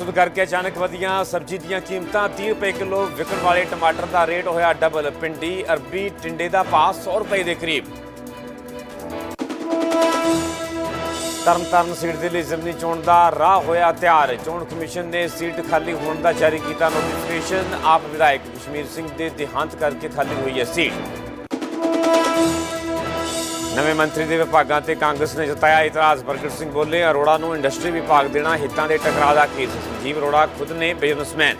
ਸੁਧ ਕਰਕੇ ਅਚਾਨਕ ਵਧੀਆਂ ਸਬਜ਼ੀ ਦੀਆਂ ਕੀਮਤਾਂ 30 ਰੁਪਏ ਕਿਲੋ ਵਿਕਣ ਵਾਲੇ ਟਮਾਟਰ ਦਾ ਰੇਟ ਹੋਇਆ ਡਬਲ ਪਿੰਡੀ ਅਰਬੀ ਟਿੰਡੇ ਦਾ ਭਾਅ 100 ਰੁਪਏ ਦੇ ਕਰੀਬ। ਤਰਨਤਾਰਨ ਸੀਟ ਦੇ ਲਈ ਜ਼ਿਮਨੀ ਚੋਣ ਦਾ ਰਾਹ ਹੋਇਆ ਤਿਆਰ। ਚੋਣ ਕਮਿਸ਼ਨ ਨੇ ਸੀਟ ਖਾਲੀ ਹੋਣ ਦਾ ਜਾਰੀ ਕੀਤਾ ਨੋਟੀਫਿਕੇਸ਼ਨ ਆਪ ਵਿਧਾਇਕ ਕਸ਼ਮੀਰ ਸਿੰਘ ਦੇ ਦੇਹਾਂਤ ਕਰਕੇ ਖਾਲੀ ਹੋਈ ਹੈ ਸੀਟ। ਨਵੇਂ ਮੰਤਰੀ ਦੇ ਵਿਭਾਗਾਂ ਤੇ ਕਾਂਗਰਸ ਨੇ ਜਤਾਇਆ ਇਤਰਾਜ਼। ਪ੍ਰਗਟ ਸਿੰਘ ਬੋਲੇ, ਅਰੋੜਾ ਨੂੰ ਇੰਡਸਟਰੀ ਵਿਭਾਗ ਦੇਣਾ, ਹਿੱਤਾਂ ਦੇ ਟਕਰਾਅ ਦਾ ਕੇਸ। ਸੰਜੀਵ ਅਰੋੜਾ ਖੁਦ ਨੇ ਬਿਜ਼ਨਸਮੈਨ।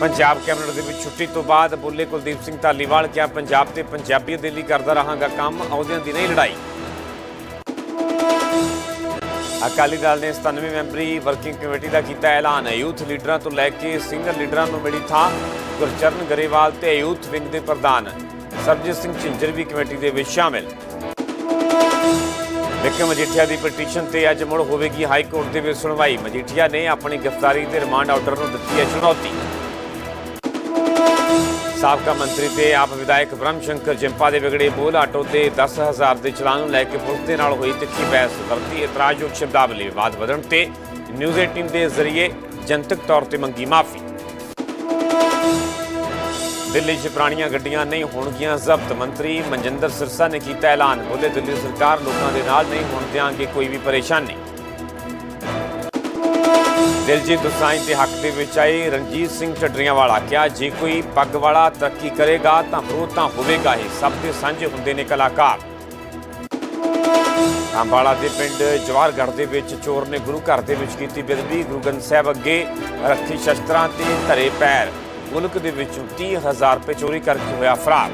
ਪੰਜਾਬ ਕੈਬਨਿਟ ਦੇ ਵਿੱਚ ਛੁੱਟੀ ਤੋਂ ਬਾਅਦ ਬੋਲੇ ਕੁਲਦੀਪ ਸਿੰਘ ਧਾਲੀਵਾਲ ਕਿਹਾ, ਪੰਜਾਬ ਤੇ ਪੰਜਾਬੀਅਤ ਦੇ ਲਈ ਕਰਦਾ ਰਹਾਂਗਾ ਕੰਮ, ਅਹੁਦਿਆਂ ਦੀ ਨਹੀਂ ਲੜਾਈ। ਅਕਾਲੀ ਦਲ ਨੇ 97 ਮੈਂਬਰੀ ਵਰਕਿੰਗ ਕਮੇਟੀ ਦਾ ਕੀਤਾ ਐਲਾਨ। ਯੂਥ ਲੀਡਰਾਂ ਤੋਂ ਲੈ ਕੇ ਸਿੰਗਰ ਲੀਡਰਾਂ ਨੂੰ ਮਿਲੀ ਥਾਂ। ਗੁਰਚਰਨ ਗਰੇਵਾਲ ਤੇ ਯੂਥ ਵਿੰਗ ਦੇ ਪ੍ਰਧਾਨ। ਸਰਜੀਤ ਸਿੰਘ ਝਿੰਜਰ ਵੀ ਕਮੇਟੀ ਦੇ ਵਿੱਚ ਸ਼ਾਮਿਲ। ਵਿਕਰਮ ਮਜੀਠੀਆ ਦੀ ਪਟੀਸ਼ਨ ਤੇ ਅੱਜ ਮੁੜ ਹੋਵੇਗੀ ਹਾਈ ਕੋਰਟ ਦੇ ਵਿੱਚ ਸੁਣਵਾਈ। ਮਜੀਠੀਆ ਨੇ ਆਪਣੀ ਗ੍ਰਿਫਤਾਰੀ ਤੇ ਰਿਮਾਂਡ ਆਰਡਰ ਨੂੰ ਦਿੱਤੀ ਹੈ ਚੁਣੌਤੀ। ਸਾਬਕਾ ਮੰਤਰੀ ਤੇ ਆਪ ਵਿਧਾਇਕ ਬ੍ਰਹਮ ਸ਼ੰਕਰ ਜਿੰਪਾ ਦੇ ਵਿਗੜੇ ਬੋਲ ਆਟੋ ਤੇ 10000 ਦੇ ਚਲਾਨ ਨੂੰ ਲੈ ਕੇ ਪੁਲਿਸ ਦੇ ਨਾਲ ਹੋਈ ਤਿੱਖੀ ਬਹਿਸ। ਵਰਤੀ ਇਤਰਾਜ਼ਯੋਗ ਸ਼ਬਦਾਵਲੀ ਵਿਵਾਦ ਵਧਣ ਤੇ ਨਿਊਜ਼ 18 ਦੇ ਜ਼ਰੀਏ ਜਨਤਕ ਤੌਰ ਤੇ ਮੰਗੀ ਮਾਫੀ। ਦਿੱਲੀ 'ਚ ਪੁਰਾਣੀਆਂ ਗੱਡੀਆਂ ਨਹੀਂ ਹੋਣਗੀਆਂ। ਜ਼ਬਤ ਮੰਤਰੀ ਮਨਜਿੰਦਰ ਸਿਰਸਾ ਨੇ ਕੀਤਾ ਐਲਾਨ। ਬੋਲੇ ਦਿੱਲੀ ਸਰਕਾਰ ਲੋਕਾਂ ਦੇ ਨਾਲ ਨਹੀਂ ਹੋਣ ਦਿਆਂਗੇ ਕੋਈ ਵੀ ਪਰੇਸ਼ਾਨੀ। ਦਿਲਜੀਤ ਦੋਸਾਂਝ ਦੇ ਹੱਕ ਦੇ ਵਿੱਚ ਆਏ ਰਣਜੀਤ ਸਿੰਘ ਢੱਡਰੀਆਂ ਵਾਲਾ ਕਿਹਾ, ਜੇ ਕੋਈ ਪੱਗ ਵਾਲਾ ਤਰੱਕੀ ਕਰੇਗਾ ਤਾਂ ਵਿਰੋਧ ਤਾਂ ਹੋਵੇਗਾ ਹੀ। ਸਭ ਦੇ ਸਾਂਝੇ ਹੁੰਦੇ ਨੇ ਕਲਾਕਾਰ। ਅੰਬਾਲਾ ਦੇ ਪਿੰਡ ਜਵਾਰਗੜ੍ਹ ਦੇ ਵਿੱਚ ਚੋਰ ਨੇ ਗੁਰੂ ਘਰ ਦੇ ਵਿੱਚ ਕੀਤੀ ਬੇਦਬੀ ਗੁਰੂ ਗ੍ਰੰਥ ਸਾਹਿਬ ਅੱਗੇ ਰੱਖੀ ਸ਼ਸਤਰਾਂ ਤੇ ਧਰੇ ਪੈਰ। ਮੁਲਕ ਦੇ ਵਿੱਚੋਂ 30000 ਰੁਪਏ ਚੋਰੀ ਕਰਕੇ ਹੋਇਆ ਫਰਾਰ।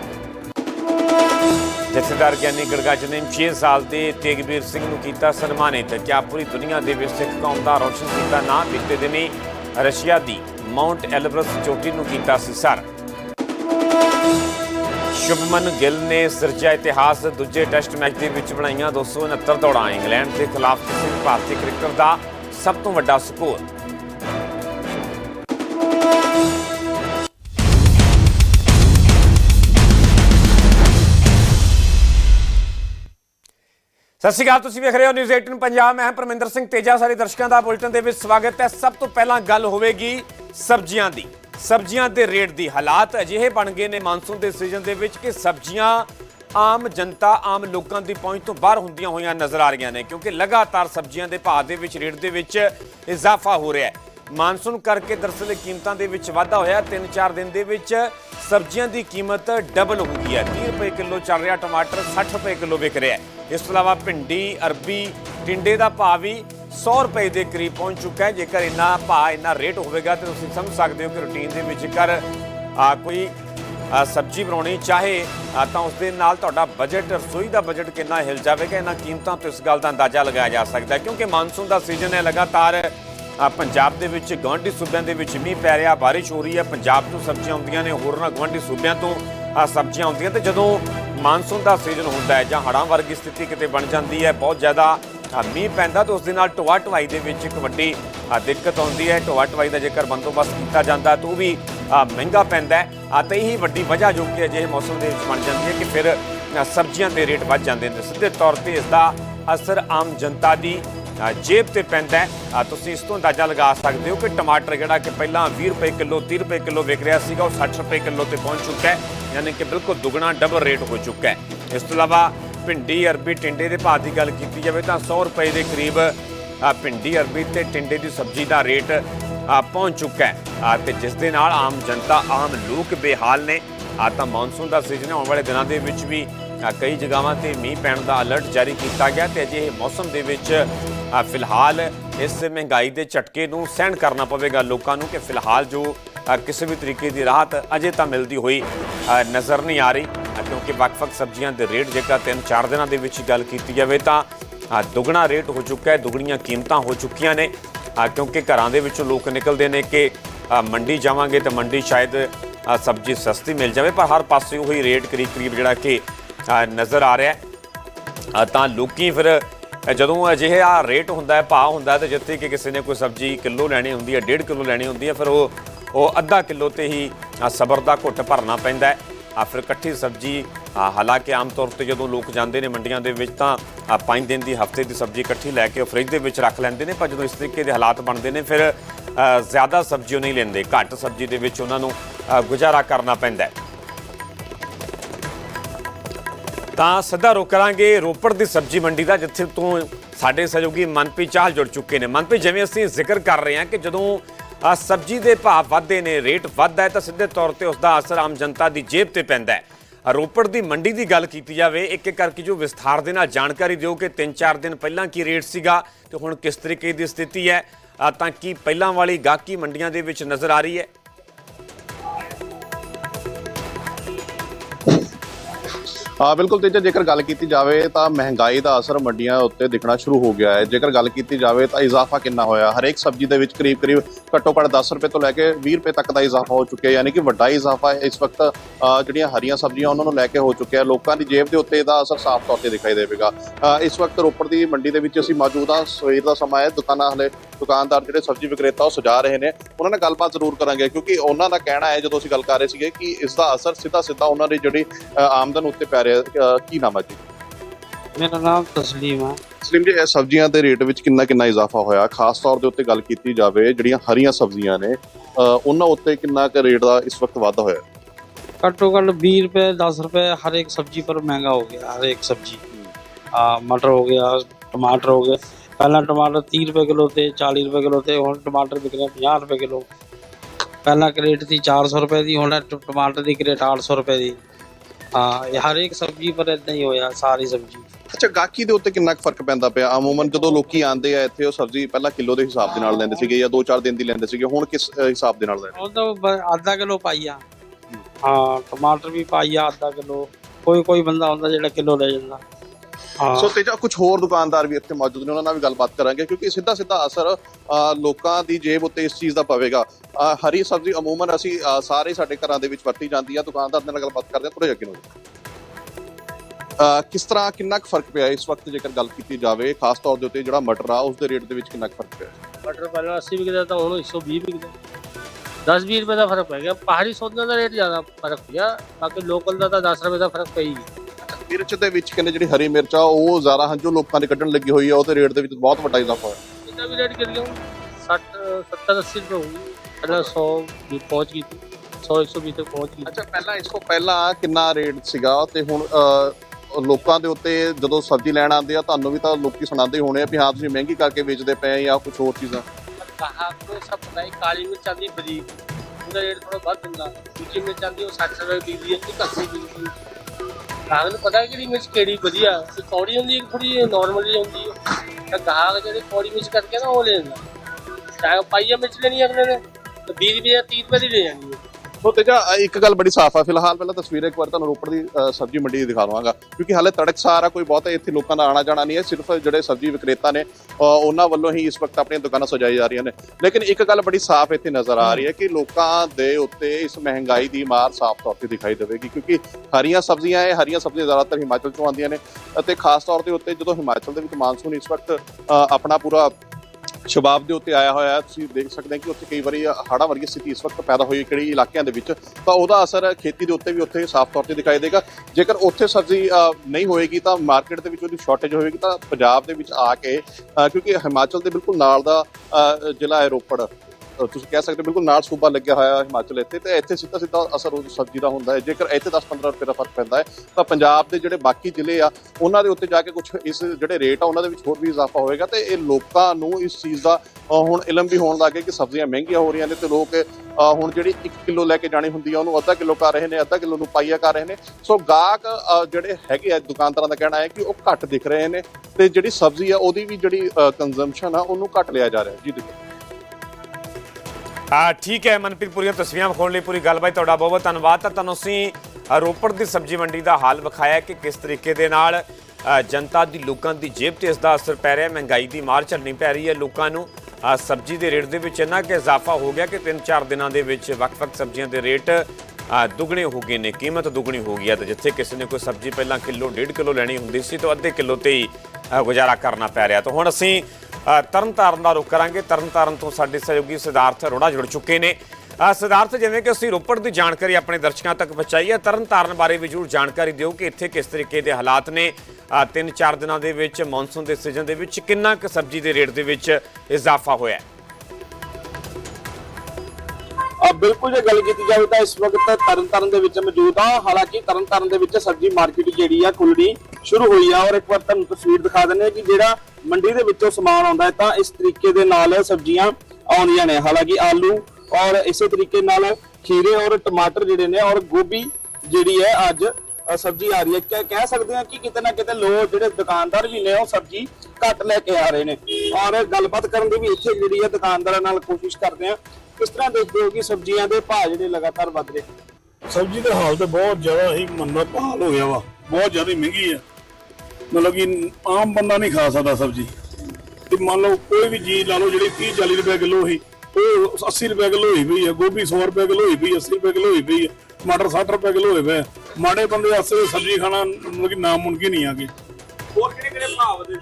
ਜਥੇਦਾਰ ਗਿਆਨੀ ਗੜਗੱਜ ਨੇ 6 ਸਾਲ ਦੇ ਤੇਗਬੀਰ ਸਿੰਘ ਨੂੰ ਕੀਤਾ ਸਨਮਾਨਿਤ। ਕਿਆ ਪੂਰੀ ਦੁਨੀਆ ਦੇ ਵਿੱਚ ਸਿੱਖ ਕੌਮ ਦਾ ਰੌਸ਼ਨ ਕੀਤਾ ਨਾਂ ਬੀਤੇ ਦਿਨੀ ਰਸ਼ੀਆ ਦੀ ਮਾਉਂਟ ਐਲਬਰਸ ਚੋਟੀ ਨੂੰ ਕੀਤਾ ਸੀ ਸਰ। ਸ਼ੁਭਮਨ ਗਿੱਲ ਨੇ ਸਿਰਜਿਆ ਇਤਿਹਾਸ ਦੂਜੇ ਟੈਸਟ ਮੈਚ ਦੇ ਵਿੱਚ ਬਣਾਈਆਂ 269 ਦੌੜਾਂ। ਇੰਗਲੈਂਡ ਦੇ ਖਿਲਾਫ ਕਿਸੇ ਭਾਰਤੀ ਕ੍ਰਿਕਟਰ ਦਾ ਸਭ ਤੋਂ ਵੱਡਾ ਸਕੋਰ ਸਤਿ ਸ਼੍ਰੀ ਅਕਾਲ, ਤੁਸੀਂ ਵੇਖ ਰਹੇ ਹੋ ਨਿਊਜ਼ 18 ਪੰਜਾਬ। ਮੈਂ ਪਰਮਿੰਦਰ ਸਿੰਘ ਤੇਜਾ, ਸਾਰੇ ਦਰਸ਼ਕਾਂ ਦਾ ਬੁਲਟਨ ਦੇ ਵਿੱਚ ਸਵਾਗਤ ਹੈ। ਸਭ ਤੋਂ ਪਹਿਲਾਂ ਗੱਲ ਹੋਵੇਗੀ ਸਬਜ਼ੀਆਂ ਦੀ। ਸਬਜ਼ੀਆਂ ਦੇ ਰੇਟ ਦੀ ਹਾਲਾਤ ਅਜਿਹੇ ਬਣ ਗਏ ਨੇ ਮਾਨਸੂਨ ਦੇ ਸੀਜ਼ਨ ਦੇ ਵਿੱਚ ਕਿ ਸਬਜ਼ੀਆਂ ਆਮ ਜਨਤਾ, ਆਮ ਲੋਕਾਂ ਦੀ ਪਹੁੰਚ ਤੋਂ ਬਾਹਰ ਹੁੰਦੀਆਂ ਹੋਈਆਂ ਨਜ਼ਰ ਆ ਰਹੀਆਂ ਨੇ, ਕਿਉਂਕਿ ਲਗਾਤਾਰ ਸਬਜ਼ੀਆਂ ਦੇ ਭਾਅ ਦੇ ਵਿੱਚ, ਰੇਟ ਦੇ ਵਿੱਚ ਇਜ਼ਾਫਾ ਹੋ ਰਿਹਾ ਹੈ। ਮਾਨਸੂਨ ਕਰਕੇ ਦਰਅਸਲ ਕੀਮਤਾਂ ਦੇ ਵਿੱਚ ਵਾਧਾ ਹੋਇਆ। 3-4 ਦਿਨ ਦੇ ਵਿੱਚ ਸਬਜ਼ੀਆਂ ਦੀ ਕੀਮਤ ਡਬਲ ਹੋ ਗਈ ਹੈ। 30 ਰੁਪਏ ਕਿਲੋ ਚੱਲ ਰਿਹਾ, ਟਮਾਟਰ 60 ਰੁਪਏ ਕਿਲੋ ਵਿਕ ਰਿਹਾ ਇਸ ਤੋਂ ਇਲਾਵਾ ਭਿੰਡੀ, ਅਰਬੀ, ਟਿੰਡੇ ਦਾ ਭਾਅ ਵੀ 100 ਰੁਪਏ ਦੇ ਕਰੀਬ ਪਹੁੰਚ ਚੁੱਕਾ ਹੈ। ਜੇਕਰ ਇੰਨਾ ਭਾਅ, ਇੰਨਾ ਰੇਟ ਹੋਵੇਗਾ ਤਾਂ ਤੁਸੀਂ ਸਮਝ ਸਕਦੇ ਹੋ ਕਿ ਰੂਟੀਨ ਦੇ ਵਿੱਚ ਕਰ ਕੋਈ ਸਬਜ਼ੀ ਬਣਾਉਣੀ ਚਾਹੇ ਤਾਂ ਉਸ ਦੇ ਨਾਲ ਤੁਹਾਡਾ ਬਜਟ ਰਸੋਈ ਦਾ ਬਜਟ ਕਿੰਨਾ ਹਿਲ ਜਾਵੇਗਾ? ਇਹਨਾਂ ਕੀਮਤਾਂ ਤੋਂ ਇਸ ਗੱਲ ਦਾ ਅੰਦਾਜ਼ਾ ਲਗਾਇਆ ਜਾ ਸਕਦਾ ਕਿਉਂਕਿ ਮਾਨਸੂਨ ਦਾ ਸੀਜ਼ਨ ਹੈ, ਲਗਾਤਾਰ ਪੰਜਾਬ ਦੇ ਵਿੱਚ ਗਵਾਂਢੀ ਸੂਬਿਆਂ ਦੇ ਵਿੱਚ ਮੀਂਹ ਪੈ ਰਿਹਾ, ਬਾਰਿਸ਼ ਹੋ ਰਹੀ ਹੈ, ਪੰਜਾਬ ਤੋਂ ਸਬਜ਼ੀਆਂ ਆਉਂਦੀਆਂ ਨੇ ਹੋਰਨਾਂ ਗਵਾਂਢੀ ਸੂਬਿਆਂ ਤੋਂ ਆ ਸਬਜ਼ੀਆਂ ਆਉਂਦੀਆਂ ਤੇ ਜਦੋਂ ਮਾਨਸੂਨ ਦਾ ਸੀਜ਼ਨ ਹੁੰਦਾ ਹੈ ਜਾਂ ਹੜ੍ਹਾਂ ਵਰਗੀ ਸਥਿਤੀ ਕਿਤੇ ਬਣ ਜਾਂਦੀ ਹੈ, ਬਹੁਤ ਜ਼ਿਆਦਾ ਮੀਂਹ ਪੈਂਦਾ ਤਾਂ ਉਸ ਦੇ ਨਾਲ ਢੋਆ ਢਵਾਈ ਦੇ ਵਿੱਚ ਇੱਕ ਵੱਡੀ ਦਿੱਕਤ ਆਉਂਦੀ ਹੈ ਢੋਆ ਢਵਾਈ ਦਾ ਜੇਕਰ ਬੰਦੋਬਸਤ ਕੀਤਾ ਜਾਂਦਾ ਤਾਂ ਉਹ ਵੀ ਮਹਿੰਗਾ ਪੈਂਦਾ ਹੈ, ਆ ਤੇ ਇਹੀ ਵੱਡੀ ਵਜ੍ਹਾ ਜੋ ਕਿ ਅਜਿਹੇ ਮੌਸਮ ਦੇ ਵਿੱਚ ਬਣ ਜਾਂਦੀ ਹੈ ਕਿ ਫਿਰ ਸਬਜ਼ੀਆਂ ਦੇ ਰੇਟ ਵੱਧ ਜਾਂਦੇ ਨੇ। ਸਿੱਧੇ ਤੌਰ ਤੇ ਇਸ ਦਾ ਅਸਰ ਆਮ ਜਨਤਾ ਦੀ ਜੇਬ ਤੇ ਪੈਂਦਾ ਤੁਸੀਂ ਇਸ ਤੋਂ ਅੰਦਾਜ਼ਾ ਲਗਾ ਸਕਦੇ ਹੋ ਕਿ ਟਮਾਟਰ ਜਿਹੜਾ ਕਿ ਪਹਿਲਾਂ 20 ਰੁਪਏ ਕਿਲੋ 30 ਰੁਪਏ ਕਿਲੋ ਵਿਕ ਰਿਹਾ ਸੀਗਾ, ਉਹ 60 ਰੁਪਏ ਕਿਲੋ ਤੇ ਪਹੁੰਚ ਚੁੱਕਾ ਹੈ। ਯਾਨੀ ਕਿ ਬਿਲਕੁਲ ਦੁੱਗਣਾ ਡਬਲ ਰੇਟ ਹੋ ਚੁੱਕਾ ਹੈ। ਇਸ ਤੋਂ ਇਲਾਵਾ ਭਿੰਡੀ, ਅਰਬੀ, ਟਿੰਡੇ ਦੇ ਭਾਅ ਦੀ ਗੱਲ ਕੀਤੀ ਜਾਵੇ ਤਾਂ 100 ਰੁਪਏ ਦੇ ਕਰੀਬ ਭਿੰਡੀ, ਅਰਬੀ ਤੇ ਟਿੰਡੇ ਦੀ ਸਬਜ਼ੀ ਦਾ ਰੇਟ ਪਹੁੰਚ ਚੁੱਕਾ ਹੈ। ਤੇ ਜਿਸ ਦੇ ਨਾਲ ਆਮ ਜਨਤਾ, ਆਮ ਲੋਕ ਬੇਹਾਲ ਨੇ। ਆ ਤਾਂ ਮੌਨਸੂਨ ਦਾ ਸੀਜ਼ਨ ਆਉਣ ਵਾਲੇ ਦਿਨਾਂ ਦੇ ਵਿੱਚ ਵੀ ਕਈ ਜਗ੍ਹਾਵਾਂ ਤੇ ਮੀਂਹ ਪੈਣ ਦਾ ਅਲਰਟ ਜਾਰੀ ਕੀਤਾ ਗਿਆ ਤੇ ਅਜਿਹੇ ਮੌਸਮ ਦੇ ਵਿੱਚ ਫਿਲਹਾਲ ਇਸ ਮਹਿੰਗਾਈ ਦੇ ਝਟਕੇ ਨੂੰ ਸਹਿਣ ਕਰਨਾ ਪਵੇਗਾ ਲੋਕਾਂ ਨੂੰ ਕਿ ਫਿਲਹਾਲ ਜੋ ਕਿਸੇ ਵੀ ਤਰੀਕੇ ਦੀ ਰਾਹਤ ਅਜੇ ਤਾਂ ਮਿਲਦੀ ਹੋਈ ਨਜ਼ਰ ਨਹੀਂ ਆ ਰਹੀ। ਕਿਉਂਕਿ ਵੱਖ-ਵੱਖ ਸਬਜ਼ੀਆਂ ਦੇ ਰੇਟ ਜੇਕਰ 3-4 ਦਿਨਾਂ ਦੇ ਵਿੱਚ ਗੱਲ ਕੀਤੀ ਜਾਵੇ ਤਾਂ ਦੁੱਗਣਾ ਰੇਟ ਹੋ ਚੁੱਕਾ ਹੈ, ਦੁੱਗਣੀਆਂ ਕੀਮਤਾਂ ਹੋ ਚੁੱਕੀਆਂ ਨੇ। ਕਿਉਂਕਿ ਘਰਾਂ ਦੇ ਵਿੱਚੋਂ ਲੋਕ ਨਿਕਲਦੇ ਨੇ ਕਿ ਮੰਡੀ ਜਾਵਾਂਗੇ ਤਾਂ ਮੰਡੀ ਸ਼ਾਇਦ ਸਬਜ਼ੀ ਸਸਤੀ ਮਿਲ ਜਾਵੇ, ਪਰ ਹਰ ਪਾਸੇ ਉਹੀ ਰੇਟ ਕਰੀਬ-ਕਰੀਬ ਜਿਹੜਾ ਕਿ ਨਜ਼ਰ ਆ ਰਿਹਾ ਹੈ। ਤਾਂ ਲੋਕੀ ਫਿਰ ਜਦੋਂ ਅਜਿਹੇ ਆ ਰੇਟ ਹੁੰਦਾ ਹੈ, ਭਾਅ ਹੁੰਦਾ ਹੈ, ਤੇ ਜਿੱਥੇ ਕਿ ਕਿਸੇ ਨੇ ਕੋਈ ਸਬਜ਼ੀ ਕਿਲੋ ਲੈਣੀ ਹੁੰਦੀ ਹੈ 1.5 ਕਿਲੋ ਲੈਣੀ ਹੁੰਦੀ ਹੈ, ਫਿਰ ਉਹ ਉਹ ਅੱਧਾ ਕਿਲੋ ਤੇ ਹੀ ਸਬਰ ਦਾ ਘੁੱਟ ਭਰਨਾ ਪੈਂਦਾ ਹੈ। ਆ ਫਿਰ ਇਕੱਠੀ ਸਬਜ਼ੀ ਹਾਲਾਂਕਿ ਆਮ ਤੌਰ ਤੇ ਜਦੋਂ ਲੋਕ ਜਾਂਦੇ ਨੇ ਮੰਡੀਆਂ ਦੇ ਵਿੱਚ ਤਾਂ 5 ਦਿਨ ਦੀ, ਹਫ਼ਤੇ ਦੀ ਸਬਜ਼ੀ ਇਕੱਠੀ ਲੈ ਕੇ ਉਹ ਫ੍ਰਿਜ ਦੇ ਵਿੱਚ ਰੱਖ ਲੈਂਦੇ ਨੇ, ਪਰ ਜਦੋਂ ਇਸ ਤਰੀਕੇ ਦੇ ਹਾਲਾਤ ਬਣਦੇ ਨੇ, ਫਿਰ ਜ਼ਿਆਦਾ ਸਬਜ਼ੀ ਉਹ ਨਹੀਂ ਲੈਂਦੇ। ਘੱਟ ਸਬਜ਼ੀ ਦੇ ਵਿੱਚ ਉਹਨਾਂ ਨੂੰ ਗੁਜ਼ਾਰਾ ਕਰਨਾ ਪੈਂਦਾ ਹੈ। ਤਾਂ ਸਿੱਧਾ ਰੁਕ ਕਰਾਂਗੇ ਰੋਪੜ ਦੀ ਸਬਜ਼ੀ ਮੰਡੀ ਦਾ, ਜਿੱਥੇ ਤੋਂ ਸਾਡੇ ਸਹਿਯੋਗੀ ਮਨਪ੍ਰੀਤ ਚਾਹਲ ਜੁੜ ਚੁੱਕੇ ਨੇ। ਮਨਪ੍ਰੀਤ, ਜਿਵੇਂ ਅਸੀਂ ਜ਼ਿਕਰ ਕਰ ਰਹੇ ਹਾਂ ਕਿ ਜਦੋਂ ਸਬਜ਼ੀ ਦੇ ਭਾਅ ਵੱਧਦੇ ਨੇ, ਰੇਟ ਵੱਧਦਾ ਹੈ, ਤਾਂ ਸਿੱਧੇ ਤੌਰ ਤੇ ਉਸ ਦਾ ਅਸਰ ਆਮ ਜਨਤਾ ਦੀ ਜੇਬ ਤੇ ਪੈਂਦਾ ਹੈ। ਰੋਪੜ ਦੀ ਮੰਡੀ ਦੀ ਗੱਲ ਕੀਤੀ ਜਾਵੇ, ਇੱਕ ਇੱਕ ਕਰਕੇ ਜੋ ਵਿਸਥਾਰ ਦੇ ਨਾਲ ਜਾਣਕਾਰੀ ਦਿਓ ਕਿ 3-4 ਦਿਨ ਪਹਿਲਾਂ ਕੀ ਰੇਟ ਸੀਗਾ ਤੇ ਹੁਣ ਕਿਸ ਤਰੀਕੇ ਦੀ ਸਥਿਤੀ ਹੈ। ਤਾਂ ਕੀ ਪਹਿਲਾਂ ਵਾਲੀ ਗਾਹਕੀ ਮੰਡੀਆਂ ਦੇ ਵਿੱਚ ਨਜ਼ਰ ਆ ਰਹੀ ਹੈ? ਹਾਂ, ਬਿਲਕੁਲ ਤੇਜਾ, ਜੇਕਰ ਗੱਲ ਕੀਤੀ ਜਾਵੇ ਤਾਂ ਮਹਿੰਗਾਈ ਦਾ ਅਸਰ ਮੰਡੀਆਂ ਉੱਤੇ ਦਿਖਣਾ ਸ਼ੁਰੂ ਹੋ ਗਿਆ ਹੈ। ਜੇਕਰ ਗੱਲ ਕੀਤੀ ਜਾਵੇ ਤਾਂ ਇਜ਼ਾਫਾ ਕਿੰਨਾ ਹੋਇਆ? ਹਰੇਕ ਸਬਜ਼ੀ ਦੇ ਵਿੱਚ ਕਰੀਬ ਕਰੀਬ ਘੱਟੋ ਘੱਟ 10 ਰੁਪਏ ਤੋਂ ਲੈ ਕੇ 20 ਰੁਪਏ ਤੱਕ ਦਾ ਇਜ਼ਾਫਾ ਹੋ ਚੁੱਕਿਆ ਯਾਨੀ ਕਿ ਵੱਡਾ ਇਜ਼ਾਫਾ ਇਸ ਵਕਤ ਜਿਹੜੀਆਂ ਹਰੀਆਂ ਸਬਜ਼ੀਆਂ ਉਹਨਾਂ ਨੂੰ ਲੈ ਕੇ ਹੋ ਚੁੱਕਿਆ ਲੋਕਾਂ ਦੀ ਜੇਬ ਦੇ ਉੱਤੇ ਇਹਦਾ ਅਸਰ ਸਾਫ਼ ਤੌਰ ਤੇ ਦਿਖਾਈ ਦੇਵੇਗਾ। ਇਸ ਵਕਤ ਰੋਪੜ ਦੀ ਮੰਡੀ ਦੇ ਵਿੱਚ ਅਸੀਂ ਮੌਜੂਦ ਹਾਂ। ਸਵੇਰ ਦਾ ਸਮਾਂ ਹੈ। ਦੁਕਾਨਾਂ ਹਲੇ ਦੁਕਾਨਦਾਰ ਜਿਹੜੇ ਸਬਜ਼ੀ ਵਿਕਰੇਤਾ ਉਹ ਸਜਾ ਰਹੇ ਨੇ। ਉਹਨਾਂ ਨਾਲ ਗੱਲਬਾਤ ਜ਼ਰੂਰ ਕਰਾਂਗੇ ਕਿਉਂਕਿ ਉਹਨਾਂ ਦਾ ਕਹਿਣਾ ਹੈ, ਜਦੋਂ ਅਸੀਂ ਗੱਲ ਕਰ ਰਹੇ ਸੀਗੇ, ਕਿ ਇਸ ਦਾ ਅਸਰ ਸਿੱਧਾ ਸਿੱਧਾ ਉਹਨਾਂ ਦੀ ਜਿਹੜੀ ਆਮਦਨ ਉੱਤੇ ਪੈ ਰਿਹਾ ਅ, ਕੀ ਨਾਮ ਹੈ ਜੀ ਮੇਰਾ ਨਾਮ ਤਸਲੀਮ ਹੈ ਸਲਿਮ ਜੀ ਇਹ ਸਬਜ਼ੀਆਂ ਦੇ ਰੇਟ ਵਿੱਚ ਕਿੰਨਾ ਕਿੰਨਾ ਇਜ਼ਾਫਾ ਹੋਇਆ ਖਾਸ ਤੌਰ ਦੇ ਉੱਤੇ ਗੱਲ ਕੀਤੀ ਜਾਵੇ ਜਿਹੜੀਆਂ ਹਰੀਆਂ ਸਬਜ਼ੀਆਂ ਨੇ ਅ, ਉਹਨਾਂ ਉੱਤੇ ਕਿੰਨਾ ਕੁ ਰੇਟ ਦਾ ਇਸ ਵਕਤ ਵਾਧਾ ਹੋਇਆ ਘੱਟੋ ਘੱਟ 20 ਰੁਪਏ 10 ਰੁਪਏ हर एक सब्जी पर महंगा हो गया हर एक सब्जी हाँ मटर हो गया टमाटर हो गए पहला टमाटर 30 रुपए किलो थे 40 रुपए किलो थे ਹੁਣ ਟਮਾਟਰ ਵਿਕ ਰਹੇ 50 ਰੁਪਏ ਕਿਲੋ ਪਹਿਲਾਂ ਕਰੇਟ ਸੀ 400 ਰੁਪਏ ਦੀ ਹੁਣ ਟ- ਟਮਾਟਰ ਦੀ ਕਰੇਟ 800 ਰੁਪਏ ਦੀ ਹਾਂ ਇਹ ਹਰ ਇੱਕ ਸਬਜ਼ੀ ਪਰ ਇਦਾਂ ਹੀ ਹੋਇਆ ਸਾਰੀ ਸਬਜ਼ੀ। ਅੱਛਾ ਗਾਕੀ ਦੇ ਉੱਤੇ ਕਿੰਨਾ ਕੁ ਫ਼ਰਕ ਪੈਂਦਾ ਪਿਆ? ਅਮੂਮਨ ਜਦੋਂ ਲੋਕੀ ਆਉਂਦੇ ਆ ਇੱਥੇ ਉਹ ਸਬਜ਼ੀ ਪਹਿਲਾਂ ਕਿਲੋ ਦੇ ਹਿਸਾਬ ਦੇ ਨਾਲ ਲੈਂਦੇ ਸੀਗੇ ਜਾਂ 2-4 ਦਿਨ ਦੀ ਲੈਂਦੇ ਸੀਗੇ ਹੁਣ ਕਿਸ ਅ, ਹਿਸਾਬ ਦੇ ਨਾਲ ਲੈਂਦੇ? ਉਹ ਤਾਂ ਬ- ਅੱਧਾ ਕਿਲੋ ਪਾਈਆ। ਹਾਂ ਟਮਾਟਰ ਵੀ ਪਾਈਆ ਅੱਧਾ ਕਿਲੋ। ਕੋਈ ਕੋਈ ਬੰਦਾ ਹੁੰਦਾ ਜਿਹੜਾ ਕਿਲੋ ਲੈ ਜਾਂਦਾ। ਹਾਂ। ਸੋ ਤੇਜਾ ਕੁਝ ਹੋਰ ਦੁਕਾਨਦਾਰ ਵੀ ਇੱਥੇ ਮੌਜੂਦ ਨੇ ਉਹਨਾਂ ਨਾਲ ਵੀ ਗੱਲਬਾਤ ਕਰਾਂਗੇ ਕਿਉਂਕਿ ਸਿੱਧਾ ਸਿੱਧਾ ਅਸਰ ਅ, ਲੋਕਾਂ ਦੀ ਜੇਬ ਉੱਤੇ ਇਸ ਚੀਜ਼ ਦਾ ਪਵੇਗਾ। ਹਰੀ ਸਬਜ਼ੀ ਅਮੂਮਨ ਅਸੀਂ ਸਾਰੇ ਸਾਡੇ ਘਰਾਂ ਦੇ ਵਿੱਚ ਵਰਤੀ ਜਾਂਦੀ ਆ। ਦੁਕਾਨਦਾਰ ਨਾਲ ਗੱਲਬਾਤ ਕਰਦੇ ਹਾਂ ਥੋੜੇ ਅੱਗੇ ਨੂੰ। ਕਿਸ ਤਰ੍ਹਾਂ ਕਿੰਨਾ ਕੁ ਫ਼ਰਕ ਪਿਆ ਇਸ ਵਕਤ ਜੇਕਰ ਗੱਲ ਕੀਤੀ ਜਾਵੇ? ਖਾਸ ਤੌਰ ਦੇ ਉੱਤੇ ਜਿਹੜਾ ਮਟਰ ਆ ਉਸ ਦੇ ਰੇਟ ਦੇ ਵਿੱਚ ਕਿੰਨਾ ਕੁ ਫ਼ਰਕ ਪਿਆ? ਮਟਰ ਪਹਿਲਾਂ 80 ਵਿਕਦਾ ਤਾਂ ਹੁਣ 120 ਵਿਕਦਾ। 10-20 ਰੁਪਏ ਦਾ ਫ਼ਰਕ ਪੈ ਗਿਆ। ਪਹਾੜੀ ਸੌਦਿਆਂ ਦਾ ਰੇਟ ਜ਼ਿਆਦਾ ਫ਼ਰਕ ਪਿਆ। ਬਾਕੀ ਲੋਕਲ ਦਾ ਤਾਂ 10 ਰੁਪਏ ਦਾ ਫ਼ਰਕ ਪਈ। ਮਿਰਚ ਦੇ ਵਿੱਚ ਕਹਿੰਦੇ ਜਿਹੜੀ ਹਰੀ ਮਿਰਚ ਆ ਉਹ ਜ਼ਿਆਦਾ ਹਨ ਜੋ ਲੋਕਾਂ ਦੇ ਕੱਢਣ ਲੱਗੀ ਹੋਈ ਆ ਉਹਦੇ ਰੇਟ ਦੇ ਵਿੱਚ ਬਹੁਤ ਵੱਡਾ ਇਜ਼ਾਫਾ ਹੋਇਆ। ਇਹਦਾ ਵੀ ਰੇਟ ਗਿਰ ਗਿਆ 60 70 80 ਰੁਪਏ ਹੋਊਗੀ। ਪਹਿਲਾਂ 100 ਵੀ ਪਹੁੰਚ ਗਈ ਸੀ। 100 120 ਤੱਕ ਪਹੁੰਚ ਗਈ ਅੱਛਾ ਪਹਿਲਾਂ ਇਸ ਤੋਂ ਪਹਿਲਾਂ ਕਿੰਨਾ ਰੇਟ ਸੀਗਾ? ਤੇ ਹੁਣ ਲੋਕਾਂ ਦੇ ਉੱਤੇ ਜਦੋਂ ਸਬਜ਼ੀ ਲੈਣ ਆਉਂਦੇ ਆ ਤੁਹਾਨੂੰ ਵੀ ਤਾਂ ਲੋਕੀ ਸੁਣਾਉਂਦੇ ਹੋਣੇ ਆ ਵੀ ਹਾਂ ਤੁਸੀਂ ਮਹਿੰਗੀ ਕਰਕੇ ਵੇਚਦੇ ਪਏ ਆ ਜਾਂ ਕੁਝ ਹੋਰ ਚੀਜ਼ਾਂ। ਕਹਾ ਕੋ ਸਭ ਪਤਾ ਹੈ ਕਾਲੀ ਮਿਰਚ ਆਂਦੀ ਬਰੀਕ। ਉਹਦਾ ਰੇਟ ਥੋੜਾ ਵੱਧ ਹੁੰਦਾ। ਦੂਜੀ ਮਿਰਚ ਆਂਦੀ ਉਹ 60 ਰੁਪਏ ਦੀ ਹੈ ਇੱਕ 80 ਦੀ ਗਾਹਕ ਨੂੰ ਪਤਾ ਕਿਹੜੀ ਮਿਰਚ ਕਿਹੜੀ ਵਧੀਆ। ਤੇ ਕੌੜੀ ਹੁੰਦੀ ਹੈ ਥੋੜੀ ਨਾਰਮਲ ਹੁੰਦੀ ਹੈ। ਤਾਂ ਗਾਹਕ ਜਿਹੜੇ ਕੌੜੀ ਮਿਰਚ ਕਰਕੇ ਨਾ ਉਹ ਲੈ ਲੈਂਦਾ ਚਾਹੇ ਪਾਈਆ ਮਿਰਚ ਲੈਣੀ ਹੈ ਅਗਲੇ ਨੇ। ਤਾਂ 20 ਰੁਪਏ 30 ਰੁਪਏ ਦੀ ਲੈ ਜਾਣੀ ਹੈ। ਸੋ ਤੇਜਾ ਇੱਕ ਗੱਲ ਬੜੀ ਸਾਫ਼ ਆ। ਫਿਲਹਾਲ ਪਹਿਲਾਂ ਤਸਵੀਰ ਇੱਕ ਵਾਰ ਤੁਹਾਨੂੰ ਰੋਪੜ ਦੀ ਸਬਜ਼ੀ ਮੰਡੀ ਦੀ ਦਿਖਾ ਦਵਾਂਗਾ। ਕਿਉਂਕਿ ਹਾਲੇ ਤੜਕਸਾਰ ਆ ਕੋਈ ਬਹੁਤਾ ਇੱਥੇ ਲੋਕਾਂ ਦਾ ਆਣਾ ਜਾਣਾ ਨਹੀਂ ਹੈ। ਸਿਰਫ ਜਿਹੜੇ ਸਬਜ਼ੀ ਵਿਕਰੇਤਾ ਨੇ ਉਹਨਾਂ ਵੱਲੋਂ ਹੀ ਇਸ ਵਕਤ ਆਪਣੀਆਂ ਦੁਕਾਨਾਂ ਸਜਾਈ ਜਾ ਰਹੀਆਂ ਨੇ। ਲੇਕਿਨ ਇੱਕ ਗੱਲ ਬੜੀ ਸਾਫ਼ ਇੱਥੇ ਨਜ਼ਰ ਆ ਰਹੀ ਹੈ ਕਿ ਲੋਕਾਂ ਦੇ ਉੱਤੇ ਇਸ ਮਹਿੰਗਾਈ ਦੀ ਮਾਰ ਸਾਫ਼ ਤੌਰ ਤੇ ਦਿਖਾਈ ਦੇਵੇਗੀ। ਕਿਉਂਕਿ ਹਰੀਆਂ ਸਬਜ਼ੀਆਂ ਇਹ ਹਰੀਆਂ ਸਬਜ਼ੀਆਂ ਜ਼ਿਆਦਾਤਰ ਹਿਮਾਚਲ ਚੋਂ ਆਉਂਦੀਆਂ ਨੇ ਅਤੇ ਖਾਸ ਤੌਰ ਦੇ ਉੱਤੇ ਜਦੋਂ ਹਿਮਾਚਲ ਦੇ ਵਿੱਚ ਮਾਨਸੂਨ ਇਸ ਵਕਤ ਅ, ਆਪਣਾ ਪੂਰਾ ਸ਼ਬਾਬ ਦੇ ਉੱਤੇ ਆਇਆ ਹੋਇਆ ਤੁਸੀਂ ਦੇਖ ਸਕਦੇ ਹੋ ਕਿ ਉੱਥੇ ਕਈ ਵਾਰੀ ਹੜ੍ਹਾਂ ਵਰਗੀ ਸਥਿਤੀ ਇਸ ਵਕਤ ਪੈਦਾ ਹੋਈ ਹੈ ਕਿਹੜੀ ਇਲਾਕਿਆਂ ਦੇ ਵਿੱਚ। ਤਾਂ ਉਹਦਾ ਅਸਰ ਖੇਤੀ ਦੇ ਉੱਤੇ ਵੀ ਉੱਥੇ ਸਾਫ਼ ਤੌਰ ਤੇ ਦਿਖਾਈ ਦੇਗਾ। ਜੇਕਰ ਉੱਥੇ ਸਬਜ਼ੀ ਨਹੀਂ ਹੋਏਗੀ ਤਾਂ ਮਾਰਕੀਟ ਦੇ ਵਿੱਚ ਉਹਦੀ ਸ਼ਾਰਟੇਜ ਹੋਏਗੀ ਤਾਂ ਪੰਜਾਬ ਦੇ ਵਿੱਚ ਆ ਕੇ ਕਿਉਂਕਿ ਹਿਮਾਚਲ ਦੇ ਬਿਲਕੁਲ ਨਾਲ ਦਾ ਜ਼ਿਲ੍ਹਾ ਹੈ ਰੋਪੜ। ਤੁਸੀਂ ਕਹਿ ਸਕਦੇ ਹੋ ਬਿਲਕੁਲ ਨਾਲ ਸੂਬਾ ਲੱਗਿਆ ਹੋਇਆ ਹਿਮਾਚਲ ਇੱਥੇ, ਤੇ ਇੱਥੇ ਸਿੱਧਾ ਸਿੱਧਾ ਅਸਰ ਉਹ ਸਬਜ਼ੀ ਦਾ ਹੁੰਦਾ ਹੈ। ਜੇਕਰ ਇੱਥੇ 10-15 ਰੁਪਏ ਦਾ ਫ਼ਰਕ ਪੈਂਦਾ ਹੈ, ਤਾਂ ਪੰਜਾਬ ਦੇ ਜਿਹੜੇ ਬਾਕੀ ਜ਼ਿਲ੍ਹੇ ਆ, ਉਹਨਾਂ ਦੇ ਉੱਤੇ ਜਾ ਕੇ ਕੁਝ ਇਸ ਜਿਹੜੇ ਰੇਟ ਆ, ਉਹਨਾਂ ਦੇ ਵਿੱਚ ਹੋਰ ਵੀ ਇਜ਼ਾਫਾ ਹੋਏਗਾ ਤੇ ਇਹ ਲੋਕਾਂ ਨੂੰ ਇਸ ਚੀਜ਼ ਦਾ ਹੁਣ ਇਲਮ ਵੀ ਹੋਣ ਲੱਗ ਗਿਆ ਕਿ ਸਬਜ਼ੀਆਂ ਮਹਿੰਗੀਆਂ ਹੋ ਰਹੀਆਂ ਨੇ, ਤੇ ਲੋਕ ਹੁਣ ਜਿਹੜੀ 1 ਕਿਲੋ ਲੈ ਕੇ ਜਾਣੀ ਹੁੰਦੀ ਆ, ਉਹਨੂੰ ਅੱਧਾ ਕਿਲੋ ਕਰ ਰਹੇ ਨੇ, ਅੱਧਾ ਕਿਲੋ ਨੂੰ ਪਾਈਆ ਕਰ ਰਹੇ ਨੇ। ਸੋ ਗਾਹਕ ਜਿਹੜੇ ਹੈਗੇ ਆ ਦੁਕਾਨਦਾਰਾਂ ਦਾ ਕਹਿਣਾ ਹੈ ਕਿ ਉਹ ਘੱਟ ਦਿਖ ਰਹੇ ਨੇ, ਤੇ ਜਿਹੜੀ ਸਬਜ਼ੀ ਆ, ਉਹਦੀ ਵੀ ਜਿਹੜੀ ਕੰਜ਼ੰਪਸ਼ਨ ਆ, ਉਹਨੂੰ ਘੱਟ ਲਿਆ ਜਾ ਰਿਹਾ। ਜੀ, ਦੇਖੋ। ਆ ਠੀਕ ਹੈ, ਮਨਪ੍ਰੀਤ, ਪੂਰੀਆਂ ਤਸਵੀਰਾਂ ਵਿਖਾਉਣ ਲਈ ਪੂਰੀ ਗੱਲਬਾਤ ਤੁਹਾਡਾ ਬਹੁਤ ਬਹੁਤ ਧੰਨਵਾਦ। ਤਾਂ ਤੁਹਾਨੂੰ ਅਸੀਂ ਰੋਪੜ ਦੀ ਸਬਜ਼ੀ ਮੰਡੀ ਦਾ ਹਾਲ ਵਿਖਾਇਆ ਕਿ ਕਿਸ ਤਰੀਕੇ ਦੇ ਨਾਲ ਜਨਤਾ ਦੀ ਲੋਕਾਂ ਦੀ ਜੇਬ ਤੇ ਇਸ ਦਾ ਅਸਰ ਪੈ ਰਿਹਾ, ਮਹਿੰਗਾਈ ਦੀ ਮਾਰ ਝੱਲਣੀ ਪੈ ਰਹੀ ਹੈ, ਲੋਕਾਂ ਨੂੰ ਸਬਜ਼ੀ ਦੇ ਰੇਟ ਦੇ ਵਿੱਚ ਇੰਨਾ ਕਿ ਇਜ਼ਾਫਾ ਹੋ ਗਿਆ ਕਿ 3-4 ਦਿਨਾਂ ਦੇ ਵਿੱਚ ਵੱਖ-ਵੱਖ ਸਬਜ਼ੀਆਂ ਦੇ ਰੇਟ ਦੁੱਗਣੇ ਹੋ ਗਏ ਨੇ, ਕੀਮਤ ਦੁੱਗਣੀ ਹੋ ਗਈ ਹੈ। ਤੇ ਜਿੱਥੇ ਕਿਸੇ ਨੇ ਕੋਈ ਸਬਜ਼ੀ ਪਹਿਲਾਂ ਕਿਲੋ 1.5 ਕਿਲੋ ਲੈਣੀ ਹੁੰਦੀ ਸੀ, ਤਾਂ ਅੱਧੇ ਕਿਲੋ ਤੇ ਹੀ ਗੁਜ਼ਾਰਾ ਕਰਨਾ ਪੈ ਰਿਹਾ। ਤਾਂ ਹੁਣ ਅਸੀਂ ਤਰਨਤਾਰਨ ਦਾ ਰੁਖ ਕਰਾਂਗੇ। ਤਰਨਤਾਰਨ ਤੋਂ ਸਾਡੇ ਸਹਿਯੋਗੀ ਸਿਧਾਰਥ ਅਰੋੜਾ ਜੁੜ ਚੁੱਕੇ ਨੇ। ਸਿਧਾਰਥ, ਜਿਵੇਂ ਕਿ ਅਸੀਂ ਰੋਪੜ ਦੀ ਜਾਣਕਾਰੀ ਆਪਣੇ ਦਰਸ਼ਕਾਂ ਤੱਕ ਪਹੁੰਚਾਈ ਹੈ, ਤਰਨਤਾਰਨ ਬਾਰੇ ਵੀ ਜ਼ਰੂਰ ਜਾਣਕਾਰੀ ਦਿਓ ਕਿ ਇੱਥੇ ਕਿਸ ਤਰੀਕੇ ਦੇ ਹਾਲਾਤ ਨੇ। ਤਿੰਨ ਚਾਰ ਦਿਨਾਂ ਦੇ ਵਿੱਚ ਮੌਨਸੂਨ ਦੇ ਸੀਜ਼ਨ ਦੇ ਵਿੱਚ ਕਿੰਨਾ ਕੁ ਸਬਜ਼ੀ ਦੇ ਰੇਟ ਦੇ ਵਿੱਚ ਇਜ਼ਾਫਾ ਹੋਇਆ ਹੈ? ਬਿਲਕੁਲ ਜੇ ਗੱਲ ਕੀਤੀ ਜਾਵੇ ਤਾਂ ਇਸ ਵਕਤ ਤਰਨਤਾਰਨ ਦੇ ਵਿੱਚ ਮੌਜੂਦ ਆ। ਹਾਲਾਂਕਿ ਤਰਨਤਾਰਨ ਦੇ ਵਿੱਚ ਸਬਜ਼ੀ ਮਾਰਕੀਟ ਜਿਹੜੀ ਆ ਖੁੱਲਣੀ ਸ਼ੁਰੂ ਹੋਈ ਆ ਔਰ ਇੱਕ ਵਾਰ ਤੁਹਾਨੂੰ ਤਸਵੀਰ ਦਿਖਾ ਦਿੰਦੇ ਆ ਕਿ ਜਿਹੜਾ ਮੰਡੀ ਦੇ ਵਿੱਚੋਂ ਸਮਾਨ ਆਉਂਦਾ ਹੈ ਤਾਂ ਇਸ ਤਰੀਕੇ ਦੇ ਨਾਲ ਸਬਜ਼ੀਆਂ ਆਉਂਦੀਆਂ ਨੇ। ਹਾਲਾਂਕਿ ਆਲੂ ਔਰ ਇਸੇ ਤਰੀਕੇ ਨਾਲ ਖੀਰੇ ਔਰ ਟਮਾਟਰ ਜਿਹੜੇ ਨੇ ਔਰ ਗੋਭੀ ਜਿਹੜੀ ਹੈ ਅੱਜ ਸਬਜ਼ੀ ਆ ਰਹੀ ਹੈ। ਕਹਿ- ਸਕਦੇ ਹਾਂ ਕਿ ਕਿਤੇ ਨਾ ਕਿਤੇ ਲੋਕ ਜਿਹੜੇ ਦੁਕਾਨਦਾਰ ਵੀ ਨੇ ਉਹ ਸਬਜ਼ੀ ਘੱਟ ਲੈ ਕੇ ਆ ਰਹੇ ਨੇ। ਔਰ ਗੱਲਬਾਤ ਕਰਨ ਦੀ ਵੀ ਇੱਥੇ ਜਿਹੜੀ ਹੈ ਦੁਕਾਨਦਾਰਾਂ ਨਾਲ ਕੋਸ਼ਿਸ਼ ਕਰਦੇ ਆ ਕਿਸ ਤਰ੍ਹਾਂ ਦੇਖਦੇ ਹੋ ਕਿ ਸਬਜ਼ੀਆਂ ਦੇ ਭਾਅ ਜਿਹੜੇ ਲਗਾਤਾਰ ਵੱਧ ਰਹੇ ਸਬਜ਼ੀ ਦਾ ਹਾਲ ਤਾਂ ਬਹੁਤ ਜ਼ਿਆਦਾ ਹੀ ਮੰਦਾ ਭਾਲ ਹੋ ਗਿਆ ਵਾ। ਬਹੁਤ ਜ਼ਿਆਦਾ ਮਹਿੰਗੀ ਹੈ। ਮਤਲਬ ਕਿ ਆਮ ਬੰਦਾ ਨਹੀਂ ਖਾ ਸਕਦਾ ਸਬਜ਼ੀ। ਤੇ ਮੰਨ ਲਓ ਕੋਈ ਵੀ ਚੀਜ਼ ਲਾ ਲਓ ਜਿਹੜੀ 30 40 ਰੁਪਏ ਕਿਲੋ ਸੀ ਉਹ 80 ਰੁਪਏ ਕਿਲੋ ਹੋਈ ਪਈ ਹੈ ਗੋਭੀ 100 ਰੁਪਏ ਕਿਲੋ ਹੋਈ ਪਈ ਹੈ 80 ਰੁਪਏ ਕਿਲੋ ਹੋਈ ਪਈ ਹੈ ਟਮਾਟਰ 60 ਰੁਪਏ ਕਿਲੋ ਹੋਏ ਪਏ। ਮਾੜੇ ਬੰਦੇ ਵਾਸਤੇ ਸਬਜ਼ੀ ਖਾਣਾ ਮਤਲਬ ਕਿ ਨਾਮੁਮਕਿਨ ਹੀ ਆ ਗਏ ਹੋਰ ਕਿਹੜੇ ਕਿਹੜੇ ਸਬਜ਼ੀਆਂ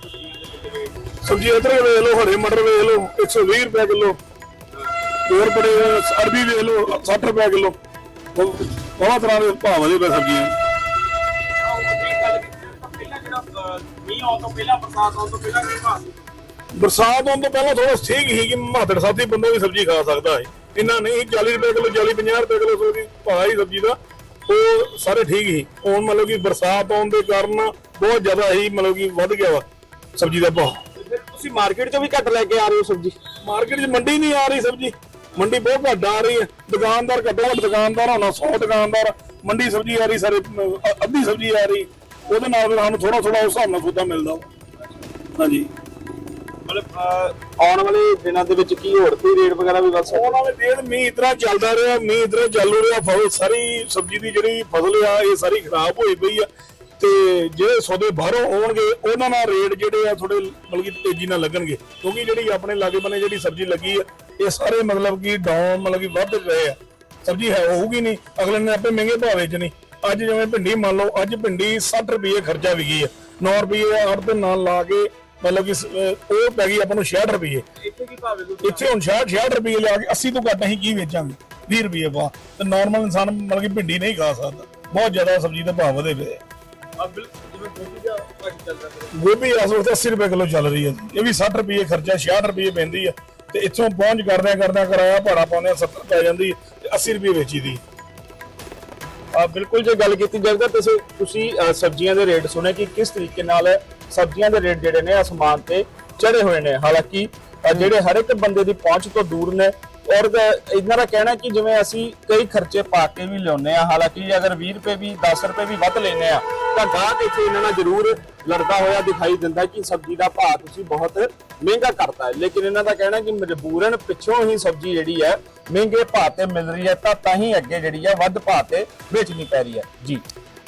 ਦੇ ਸਬਜ਼ੀ ਅਦਰਕ ਵੇਖ ਲਓ ਹਰੇ ਮਟਰ ਵੇਖ ਲਓ 120 ਰੁਪਏ ਕਿਲੋ। ਹੋਰ ਬੜੇ ਅਰਬੀ ਵੇਖ ਲਓ 60 ਰੁਪਏ ਕਿਲੋ। ਬਹੁਤ ਤਰ੍ਹਾਂ ਦੇ ਭਾਅ ਵਧੇ ਪਏ ਸਬਜ਼ੀਆਂ। ਮੀਂਹ ਆਉਣ ਤੋਂ ਪਹਿਲਾਂ ਬਰਸਾਤ ਆਉਣ ਤੋਂ ਪਹਿਲਾਂ ਕੀ ਭਾਅ? ਸੀ ਬਰਸਾਤ ਆਉਣ ਤੋਂ ਪਹਿਲਾਂ ਥੋੜਾ ਠੀਕ ਹੀ ਕਿ ਮਾਤੜ ਸਾਥੀ ਬੰਦਾ ਵੀ ਸਬਜ਼ੀ ਖਾ ਸਕਦਾ ਹੈ ਇੰਨਾ ਨਹੀਂ 40 ਰੁਪਏ ਕਿਲੋ 40 50 ਰੁਪਏ ਕਿਲੋ ਸਬਜ਼ੀ ਭਾਅ ਹੀ ਸਬਜ਼ੀ ਦਾ। ਉਹ ਸਾਰੇ ਠੀਕ ਹੀ ਹੁਣ ਮਤਲਬ ਕਿ ਬਰਸਾਤ ਆਉਣ ਦੇ ਕਾਰਨ ਬਹੁਤ ਜ਼ਿਆਦਾ ਹੀ ਮਤਲਬ ਕਿ ਵੱਧ ਗਿਆ ਵਾ ਸਬਜ਼ੀ ਦਾ ਭਾਅ। ਤੁਸੀਂ ਮਾਰਕੀਟ ਚੋਂ ਵੀ ਘੱਟ ਲੈ ਕੇ ਆ ਰਹੇ ਹੋ ਸਬਜ਼ੀ? ਮਾਰਕੀਟ 'ਚ ਮੰਡੀ ਨਹੀਂ ਆ ਰਹੀ ਸਬਜ਼ੀ। ਮੰਡੀ ਬਹੁਤ ਘੱਟ ਆ ਰਹੀ ਹੈ। ਦੁਕਾਨਦਾਰ ਘੱਟੋ ਘੱਟ ਦੁਕਾਨਦਾਰ ਹੋਣਾ 100 ਦੁਕਾਨਦਾਰ। ਮੰਡੀ ਸਬਜ਼ੀ ਆ ਰਹੀ ਸਾਰੇ ਅੱਧੀ ਸਬਜ਼ੀ ਆ ਰਹੀ। ਉਹਦੇ ਨਾਲ ਫਿਰ ਸਾਨੂੰ ਥੋੜਾ ਥੋੜਾ ਉਸ ਹਿਸਾਬ ਨਾਲ ਸੌਦਾ ਮਿਲਦਾ। ਵਾ। ਹਾਂਜੀ। ਮਤਲਬ ਅਹ, ਆਉਣ ਵਾਲੇ ਦਿਨਾਂ ਦੇ ਵਿੱਚ ਕੀ ਹੋਰ ਕੋਈ ਰੇਟ ਵਗੈਰਾ ਵੀ ਵੱਧ ਸਕਦਾ? ਉਹਨਾਂ ਦੇ ਦੇਰ ਮੀਂਹ ਇਤਨਾ ਚੱਲਦਾ ਰਿਹਾ ਮੀਂਹ ਇਤਨਾ ਚੱਲ ਰਿਹਾ ਫਸਲ ਸਾਰੀ ਸਬਜ਼ੀ ਦੀ ਜਿਹੜੀ ਫਸਲ ਆ ਇਹ ਸਾਰੀ ਖਰਾਬ ਹੋਈ ਪਈ ਆ। ਤੇ ਜਿਹੜੇ ਸੌਦੇ ਬਾਹਰੋਂ ਆਉਣਗੇ ਉਹਨਾਂ ਨਾਲ ਰੇਟ ਜਿਹੜੇ ਆ ਥੋੜੇ ਮਤਲਬ ਕਿ ਤੇਜ਼ੀ ਨਾਲ ਲੱਗਣਗੇ। ਕਿਉਂਕਿ ਜਿਹੜੀ ਆਪਣੇ ਲਾਗੇ ਬੰਨੇ ਜਿਹੜੀ ਸਬਜ਼ੀ ਲੱਗੀ ਆ ਇਹ ਸਾਰੇ ਮਤਲਬ ਕਿ ਡਾਊਨ ਮਤਲਬ ਕਿ ਵੱਧ ਰਹੇ ਆ। ਸਬਜ਼ੀ ਹੈ ਹੋਊਗੀ ਨਹੀਂ ਅਗਲੇ ਨੇ ਆਪੇ ਮਹਿੰਗੇ ਭਾਅ ਵੇਚਣੀ। ਅੱਜ ਜਿਵੇਂ ਭਿੰਡੀ ਮੰਨ ਲਓ ਅੱਜ ਭਿੰਡੀ 60 ਰੁਪਏ ਖਰਚਾ ਵਿਕੀ ਆ। 9 ਰੁਪਏ ਹਰ ਦੇ ਨਾਲ ਲਾ ਕੇ ਮਤਲਬ ਕਿ ਉਹ ਪੈ ਗਈ ਆਪਾਂ ਨੂੰ 66 ਰੁਪਏ। ਇੱਥੇ ਕੀ ਭਾਅ ਵੇਚੋ ਇੱਥੇ ਹੁਣ 66 66 ਰੁਪਏ ਲਿਆ ਕੇ 80 ਤੋਂ ਘੱਟ ਅਸੀਂ ਕੀ ਵੇਚਾਂਗੇ? 20 ਰੁਪਏ ਪਾ। ਤੇ ਨਾਰਮਲ ਇਨਸਾਨ ਮਤਲਬ ਕਿ ਭਿੰਡੀ ਨਹੀਂ ਖਾ ਸਕਦਾ। ਬਹੁਤ ਜ਼ਿਆਦਾ ਸਬਜ਼ੀ ਦੇ ਭਾਅ ਵਧੇ ਪਏ ਆ। ਬਿਲਕੁਲ ਗੋਭੀ ਇਸ ਵਕਤ 80 ਰੁਪਏ ਕਿਲੋ ਚੱਲ ਰਹੀ ਹੈ। ਇਹ ਵੀ 60 ਰੁਪਏ ਖਰਚਾ 66 ਰੁਪਏ ਪੈਂਦੀ ਹੈ ਤੇ ਇੱਥੋਂ ਪਹੁੰਚ ਕਰਦਿਆਂ ਕਰਦਿਆਂ ਕਿਰਾਇਆ ਭਾੜਾ ਪਾਉਂਦੇ 70 ਪੈ ਜਾਂਦੀ ਹੈ ਤੇ 80 ਰੁਪਏ ਵੇਚੀ ਦੀ। ਬਿਲਕੁਲ ਜੇ ਗੱਲ ਕੀਤੀ ਜਾਵੇ ਤਾਂ ਤੁਸੀਂ ਤੁਸੀਂ ਸਬਜ਼ੀਆਂ ਦੇ ਰੇਟ ਸੁਣੇ ਕਿ ਕਿਸ ਤਰੀਕੇ ਨਾਲ ਸਬਜ਼ੀਆਂ ਦੇ ਰੇਟ ਜਿਹੜੇ ਨੇ ਅਸਮਾਨ ਤੇ ਚੜੇ ਹੋਏ ਨੇ। ਹਾਲਾਂਕਿ ਜਿਹੜੇ ਹਰ ਇੱਕ ਬੰਦੇ ਦੀ ਪਹੁੰਚ ਤੋਂ ਦੂਰ ਨੇ ਔਰ ਇਹਨਾਂ ਦਾ ਕਹਿਣਾ ਕਿ ਜਿਵੇਂ ਅਸੀਂ ਕਈ ਖਰਚੇ ਪਾ ਕੇ ਵੀ ਲਿਆਉਂਦੇ ਆ ਹਾਲਾਂਕਿ ਅਗਰ 20 ਰੁਪਏ ਵੀ 10 ਰੁਪਏ ਵੀ ਵੱਧ ਲੈਨੇ ਆ ਤਾਂ ਗਾਹਕ ਇੱਥੇ ਇਹਨਾਂ ਨਾਲ ਜ਼ਰੂਰ ਲੜਦਾ ਹੋਇਆ ਦਿਖਾਈ ਦਿੰਦਾ ਕਿ ਸਬਜ਼ੀ ਦਾ ਭਾਅ ਤੁਸੀਂ ਬਹੁਤ ਮਹਿੰਗਾ ਕਰਤਾ ਹੈ। ਲੇਕਿਨ ਇਹਨਾਂ ਦਾ ਕਹਿਣਾ ਕਿ ਮਜਬੂਰਨ ਪਿੱਛੋਂ ਹੀ ਸਬਜ਼ੀ ਜਿਹੜੀ ਹੈ, ਮਹਿੰਗੇ ਭਾਅ ਤੇ ਮਿਲ ਰਹੀ ਹੈ, ਤਾਂ ਤਾਂ ਹੀ ਅੱਗੇ ਜਿਹੜੀ ਹੈ, ਵੱਧ ਭਾਅ ਤੇ ਵੇਚਣੀ ਪੈ ਰਹੀ ਹੈ। ਜੀ।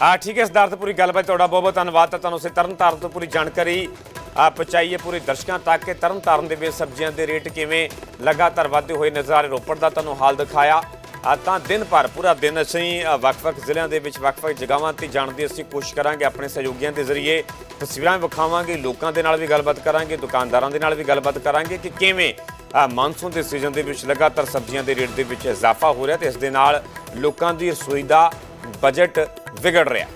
ਆ ਠੀਕ ਹੈ ਸਿਧਾਰਥ ਪੂਰੀ ਗੱਲਬਾਤ ਤੁਹਾਡਾ ਬਹੁਤ ਬਹੁਤ ਧੰਨਵਾਦ। ਤਾਂ ਤੁਹਾਨੂੰ ਸੇ ਤਰਨਤਾਰਨ ਤੋਂ ਪੂਰੀ ਜਾਣਕਾਰੀ ਪਹੁੰਚਾਈਏ ਪੂਰੇ ਦਰਸ਼ਕਾਂ ਤੱਕ ਕਿ ਤਰਨ ਤਾਰਨ ਦੇ ਵਿੱਚ ਸਬਜ਼ੀਆਂ ਦੇ ਰੇਟ ਕਿਵੇਂ ਲਗਾਤਾਰ ਵਧਦੇ ਹੋਏ ਨਜ਼ਰ ਆ ਰਹੇ ਰੋਪੜ ਦਾ ਤੁਹਾਨੂੰ ਹਾਲ ਦਿਖਾਇਆ। ਤਾਂ ਦਿਨ ਭਰ ਪੂਰਾ ਦਿਨ ਅਸੀਂ ਵੱਖ-ਵੱਖ ਜ਼ਿਲ੍ਹਿਆਂ ਦੇ ਵਿੱਚ ਵੱਖ-ਵੱਖ ਜਗ੍ਹਾਵਾਂ ਤੇ ਜਾਣ ਦੀ ਅਸੀਂ ਕੋਸ਼ਿਸ਼ ਕਰਾਂਗੇ ਆਪਣੇ ਸਹਿਯੋਗੀਆਂ ਦੇ ਜ਼ਰੀਏ। ਤਸਵੀਰਾਂ ਵਿਖਾਵਾਂਗੇ, ਲੋਕਾਂ ਦੇ ਨਾਲ ਵੀ ਗੱਲਬਾਤ ਕਰਾਂਗੇ, ਦੁਕਾਨਦਾਰਾਂ ਦੇ ਨਾਲ ਵੀ ਗੱਲਬਾਤ ਕਰਾਂਗੇ ਕਿ ਕਿਵੇਂ ਮਾਨਸੂਨ ਦੇ ਸੀਜ਼ਨ ਦੇ ਵਿੱਚ ਲਗਾਤਾਰ ਸਬਜ਼ੀਆਂ ਦੇ ਰੇਟ ਦੇ ਵਿੱਚ ਇਜ਼ਾਫਾ ਹੋ ਰਿਹਾ ਤੇ ਇਸ ਦੇ ਨਾਲ ਲੋਕਾਂ ਦੀ ਰਸੋਈ ਦਾ ਬਜਟ ਵਿਗੜ ਰਿਹਾ।